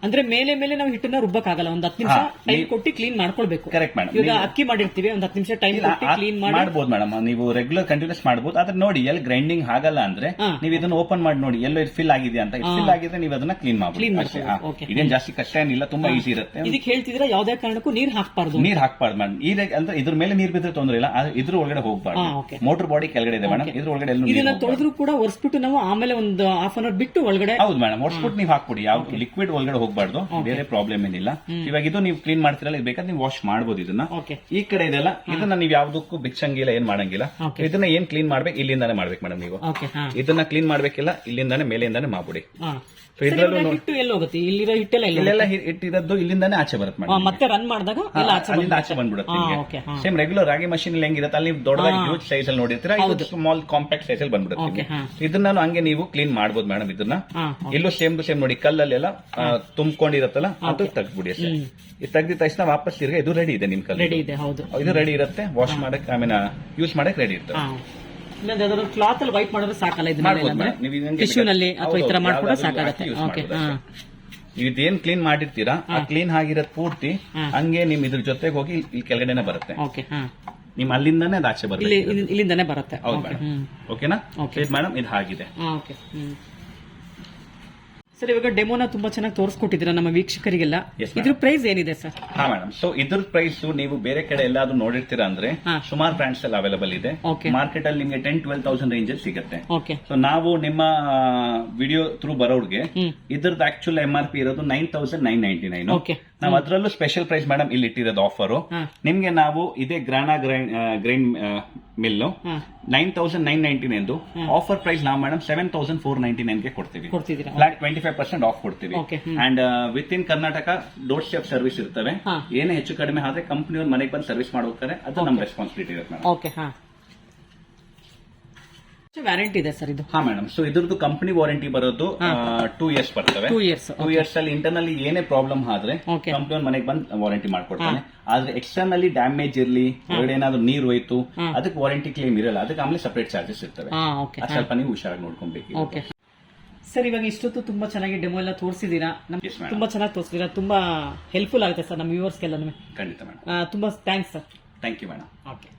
ಅಂದ್ರೆ ಮೇಲೆ ಮೇಲೆ ನಾವು ಹಿಟ್ಟನ್ನ ರುಬ್ಬಕ್ಕಾಗಲ್ಲ. ಒಂದ್ ಹತ್ತು ನಿಮಿಷ ಟೈಮ್ ಕೊಟ್ಟು ಕ್ಲೀನ್ ಮಾಡ್ಕೊಳ್ಬೇಕು. ಕರೆಕ್ಟ್ ಮೇಡಮ್ ಈಗ ಅಕ್ಕಿ ಮಾಡಿರ್ತೀವಿ ಒಂದ್ ಹತ್ತು ನಿಮಿಷ ಟೈಮ್ ಕೊಟ್ಟು ಕ್ಲೀನ್ ಮಾಡಿ ಮಾಡಬಹುದು ಮೇಡಮ್ ನೀವು ರೆಗ್ಯುಲರ್ ಕಂಟಿನ್ಯೂಸ್ ಮಾಡಬಹುದು ಆದ್ರೆ ನೋಡಿ ಎಲ್ಲಿ ಗ್ರೈಂಡಿಂಗ್ ಆಗಲ್ಲ ಅಂದ್ರೆ. ನೀವು ಇದನ್ನ ಓಪನ್ ಮಾಡಿ ನೋಡಿ ಎಲ್ಲೋ ಇದು ಫಿಲ್ ಆಗಿದೆ ಅಂತ. ಫಿಲ್ ಆಗಿದ್ರೆ ನೀವು ಅದನ್ನ ಕ್ಲೀನ್ ಮಾಡಿ ಮಾಡಬಹುದು ಮಾಡ್ಕೊಬೋದು, okay. ಇದೇನ್ ಜಾಸ್ತಿ ಕಷ್ಟ ಏನಿಲ್ಲ ತುಂಬಾ ಈಸಿ ಇರುತ್ತೆ. ಇದಕ್ಕೆ ಹೇಳ್ತಿದ್ರೆ ಯಾವ್ದೇ ಕಾರಣಕ್ಕೂ ನೀರ್ ಹಾಕ್ಬಾರ್ದು. ನೀರ್ ಹಾಕ್ಬಾರ್ದು ಮೇಡಮ್ ಈ ಅಂದ್ರೆ ಇದ್ರ ಮೇಲೆ ನೀರ್ ಬಿದ್ರೆ ತೊಂದ್ರೆ ಇಲ್ಲ. ಇದ್ರ ಒಳಗಡೆ ಹೋಗ್ಬಾರ್ದು. ಮೋಟರ್ ಬಾಡಿ ಕೆಳಗಡೆ ಇದೆ ಮೇಡಮ್ ಇದ್ರ ಒಳಗಡೆ ಇದನ್ನ. ತೊಳೆದ್ರು ಕೂಡ ಒರೆಸ್ಬಿಟ್ಟು ನಾವು ಆಮೇಲೆ ಒಂದು ಹಾಫ್ ಅನ್ ಅವರ್ ಬಿಟ್ಟು ಒಳಗಡೆ ಹೌದು ಮೇಡಮ್ ಒರೆಸ್ಬಿಟ್ಟು ನೀವು ಹಾಕ್ಬಿಡಿ. ಯಾವ ಲಿಕ್ವಿಡ್ ಒಳಗಡೆ ಹೋಗ್ಬಾರ್ದು. ಬೇರೆ ಪ್ರಾಬ್ಲಮ್ ಏನಿಲ್ಲ. ಇವಾಗ ಇದು ನೀವು ಕ್ಲೀನ್ ಮಾಡ್ತಿರಲ್ಲ ಇದು ಬೇಕಾದ್ರೆ ನೀವು ವಾಶ್ ಮಾಡ್ಬೋದು ಇದನ್ನ. ಈ ಕಡೆ ಇದೆಲ್ಲ ಇದನ್ನ ನೀವು ಯಾವ್ದಕ್ಕೂ ಬಿಚ್ಚಂಗಿಲ್ಲ ಏನ್ ಮಾಡಂಗಿಲ್ಲ. ಇದನ್ನ ಏನ್ ಕ್ಲೀನ್ ಮಾಡ್ಬೇಕು ಇಲ್ಲಿಂದಾನೆ ಮಾಡ್ಬೇಕು ಮೇಡಮ್ ನೀವು. ಇದನ್ನ ಕ್ಲೀನ್ ಮಾಡ್ಬೇಕಿಲ್ಲ ಇಲ್ಲಿಂದಾನೆ ಮೇಲಿಂದಾನೆ ಮಾಡ್ಬಿಡಿ. ಸೊ ಇದ್ರಲ್ಲೂ ಹೋಗುತ್ತೆ? ಇಲ್ಲಿರೋ ಹಿಟ್ಟೆಲ್ಲ ಎಲ್ಲ ಇಲ್ಲೆಲ್ಲ ಹಿ- ಇಟ್ಟಿರೋದು ಇಲ್ಲಿಂದಾನೆ ಆಚೆ ಬರುತ್ತೆ ಮೇಡಮ್ ಮತ್ತೆ ರನ್ ಮಾಡಿದಾಗ ಎಲ್ಲ ಆಚೆ ಅಲ್ಲಿಂದ ಬಂದ್ಬಿಡುತ್ತೆ. ಆಚೆ. ಸೇಮ್ ರೆಗ್ಯುಲರ್ ರಾಗಿ ಮಷೀನ್ ಹೆಂಗಿರುತ್ತೆ? ಅಲ್ಲಿ ನೀವು ದೊಡ್ಡದಾಗಿ ಹ್ಯೂಜ್ ಸೈಜ್ ಅಲ್ಲಿ ನೋಡಿರ್ತೀರಾ ಇದು ಸ್ಮಾಲ್ ಕಾಂಪ್ಯಾಕ್ಟ್ ಸೈಜ್ ಅಲ್ಲಿ ಬಂದ್ಬಿಡುತ್ತೆ. ಇದನ್ನ ಹಂಗೆ ನೀವು ಕ್ಲೀನ್ ಮಾಡ್ಬೋದು ಮೇಡಮ್ ಇದನ್ನ. ಇಲ್ಲೂ ಸೇಮ್ ಟು ಸೇಮ್ ನೋಡಿ ಕಲ್ಲಲ್ಲೆಲ್ಲ ತುಂಬಿಕೊಂಡಿರತ್ತಲ್ಲ ಅದು ತೆಗ್ದ್ಬಿಡಿ ಅಷ್ಟೇ. ಇದು ತೆಗ್ದಿದ ತಕ್ಷಣ ವಾಪಸ್ ತಿರ್ಗ ಇದು ರೆಡಿ ಇದೆ ನಿಮ್ ಕಲ್ಲು ರೆಡಿ ಇದೆ ಹೌದು. ಇದು ರೆಡಿ ಇರುತ್ತೆ ವಾಶ್ ಮಾಡಕ್ ಐ ಮೀನ್ ಯೂಸ್ ಮಾಡಕ್ ರೆಡಿ ಇರುತ್ತೆ ಕ್ಲಾತ್ ಅಲ್ಲಿ ವೈಪ್ ಮಾಡಿದ್ರೆ ಸಾಕಲ್ಲ ಇದನ್ನ ಮಾಡ್ಬೋದು ಅಂದ್ರೆ? madam. ನೀವು ಇದಂಗೆ ಟಿಶ್ಯೂ ನಲ್ಲಿ ಅಥವಾ ಈ ತರ ಮಾಡ್ಕೊಂಡ್ರೆ ಸಾಕಾಗತ್ತೆ. ಓಕೆ ಇದೇನ್ ಕ್ಲೀನ್ ಮಾಡಿರ್ತೀರಾ ಆ ಕ್ಲೀನ್ ಆಗಿರೋದ್ ಪೂರ್ತಿ ಹಂಗೆ ನಿಮ್ ಇದ್ರ ಜೊತೆಗೆ ಹೋಗಿ ಇಲ್ಲಿ- ಕೆಳಗಡೆನೆ ಬರುತ್ತೆ. ಓಕೆ ನಿಮ್ ಅಲ್ಲಿಂದಾನೆ ಅದು ಆಚೆ ಬರುತ್ತೆ ಇಲ್ಲಿ- ಇಲ್ಲಿಂದಾನೆ ಬರುತ್ತೆ. ಹೌದು ಮೇಡಮ್. ಓಕೆನಾ ಇದು ಮೇಡಮ್ ಇದು ಆಗಿದೆ ಓಕೆ ಸರ್ ಇವಾಗ ಡೆಮೋನ ತುಂಬಾ ಚೆನ್ನಾಗಿ ತೋರಿಸ್ಕೊಟ್ಟಿದ್ದೀರಾ ನಮ್ಮ ವೀಕ್ಷಕರಿಗೆಲ್ಲ? Yes. ಇದ್ರ ಪ್ರೈಸ್ ಏನಿದೆ ಸರ್ ಹಾ ಮೇಡಮ್ ಸೊ ಇದ್ರ ಪ್ರೈಸ್ ನೀವು ಬೇರೆ ಕಡೆ ಎಲ್ಲಾದ್ರೂ ನೋಡಿರ್ತೀರಾ ಅಂದ್ರೆ ಸುಮಾರ್ ಸುಮಾರು ಬ್ರಾಂಡ್ಸ್ ಎಲ್ಲ ಅವೈಲೇಬಲ್ ಇದೆ. Okay. ಮಾರ್ಕೆಟ್ ಅಲ್ಲಿ ನಿಮ್ಗೆ ಟೆನ್ ಟ್ವೆಲ್ ತೌಸಂಡ್ ರೇಂಜ್ ಅಲ್ಲಿ ಸಿಗುತ್ತೆ. ಓಕೆ ಸೊ ನಾವು ನಿಮ್ಮ ವಿಡಿಯೋ ಥ್ರೂ ಬರೋರ್ಗೆ ಹ್ಮ್. ಇದ್ರದ್ದು ಆಕ್ಚುಲ್ ಎಂ ಆರ್ ಪಿ ಇರೋದು nine thousand nine ninety nine okay ನಾವು ಅದರಲ್ಲೂ ಸ್ಪೆಷಲ್ ಪ್ರೈಸ್ ಮೇಡಮ್ ಇಲ್ಲಿ ಇಟ್ಟಿರೋದು ಆಫರ್. ನಿಮ್ಗೆ ನಾವು ಇದೇ grana grind grind mill nine thousand nine ninety nine offer price ನಾವು madam seven thousand four ninety ನೈನ್ಗೆ ಕೊಡ್ತೀವಿ. Flat twenty five percent off ಕೊಡ್ತೀವಿ. And within Karnataka doorstep service ಇರ್ತವೆ. ಏನೇ ಹೆಚ್ಚು ಕಡಿಮೆ ಆದ್ರೆ ಕಂಪ್ನಿಯವ್ರ ಮನೆಗೆ ಬಂದು ಸರ್ವಿಸ್ ಮಾಡೋಗ್ತಾರೆ ಅದು ನಮ್ಮ ರೆಸ್ಪಾನ್ಸಿಬಿಲಿಟಿ ಇರುತ್ತೆ ಮೇಡಮ್ ವ್ಯಾರಂಟಿ ಇದೆ ಸರ್ ಇದು. ಹಾ ಮೇಡಮ್ ಸೊ ಇದ್ರದ್ದು ಕಂಪನಿ ವಾರಂಟಿ ಬರೋದು ಟೂ ಇಯರ್ಸ್ ಬರ್ತವೆ. ಟೂ ಇಯರ್ಸ್ ಟೂ ಇಯರ್ಸ್ ಅಲ್ಲಿ ಇಂಟರ್ನಲ್ಲಿ ಏನೇ ಪ್ರಾಬ್ಲಮ್ ಆದ್ರೆ ಕಂಪನಿ ಮನೆಗೆ ಬಂದು ವಾರಂಟಿ ಮಾಡ್ಕೊಡ್ತಾನೆ. ಆದ್ರೆ ಎಕ್ಸ್ಟರ್ನಲ್ಲಿ ಡ್ಯಾಮೇಜ್ ಇರ್ಲಿ ಒಳಗಡೆ ಏನಾದ್ರು ನೀರು ಹೋಯ್ತು ಅದಕ್ಕೆ ವಾರಂಟಿ ಕ್ಲೇಮ್ ಇರಲ್ಲ. ಅದಕ್ಕೆ ಆಮೇಲೆ ಸಪರೇಟ್ ಚಾರ್ಜಸ್ ಇರ್ತವೆ. ಸ್ವಲ್ಪ ನೀವು ಹುಷಾರಾಗಿ ನೋಡ್ಕೊಬೇಕು. ಓಕೆ ಸರ್ ಇವಾಗ ಇಷ್ಟೊತ್ತು ತುಂಬಾ ಚೆನ್ನಾಗಿ ಡೆಮೋ ಎಲ್ಲ ತೋರಿಸಿದೀರಾ ನಮ್ಗೆ ತುಂಬಾ ಚೆನ್ನಾಗಿ ತೋರಿಸಿದೀರಾ ತುಂಬಾ ಹೆಲ್ಪ್ಫುಲ್ ಆಗುತ್ತೆ ಸರ್ ನಮ್ಮ ವ್ಯೂವರ್ಸ್ಗೆಲ್ಲ ಖಂಡಿತ ಮೇಡಮ್ ತುಂಬಾ thanks sir thank you madam okay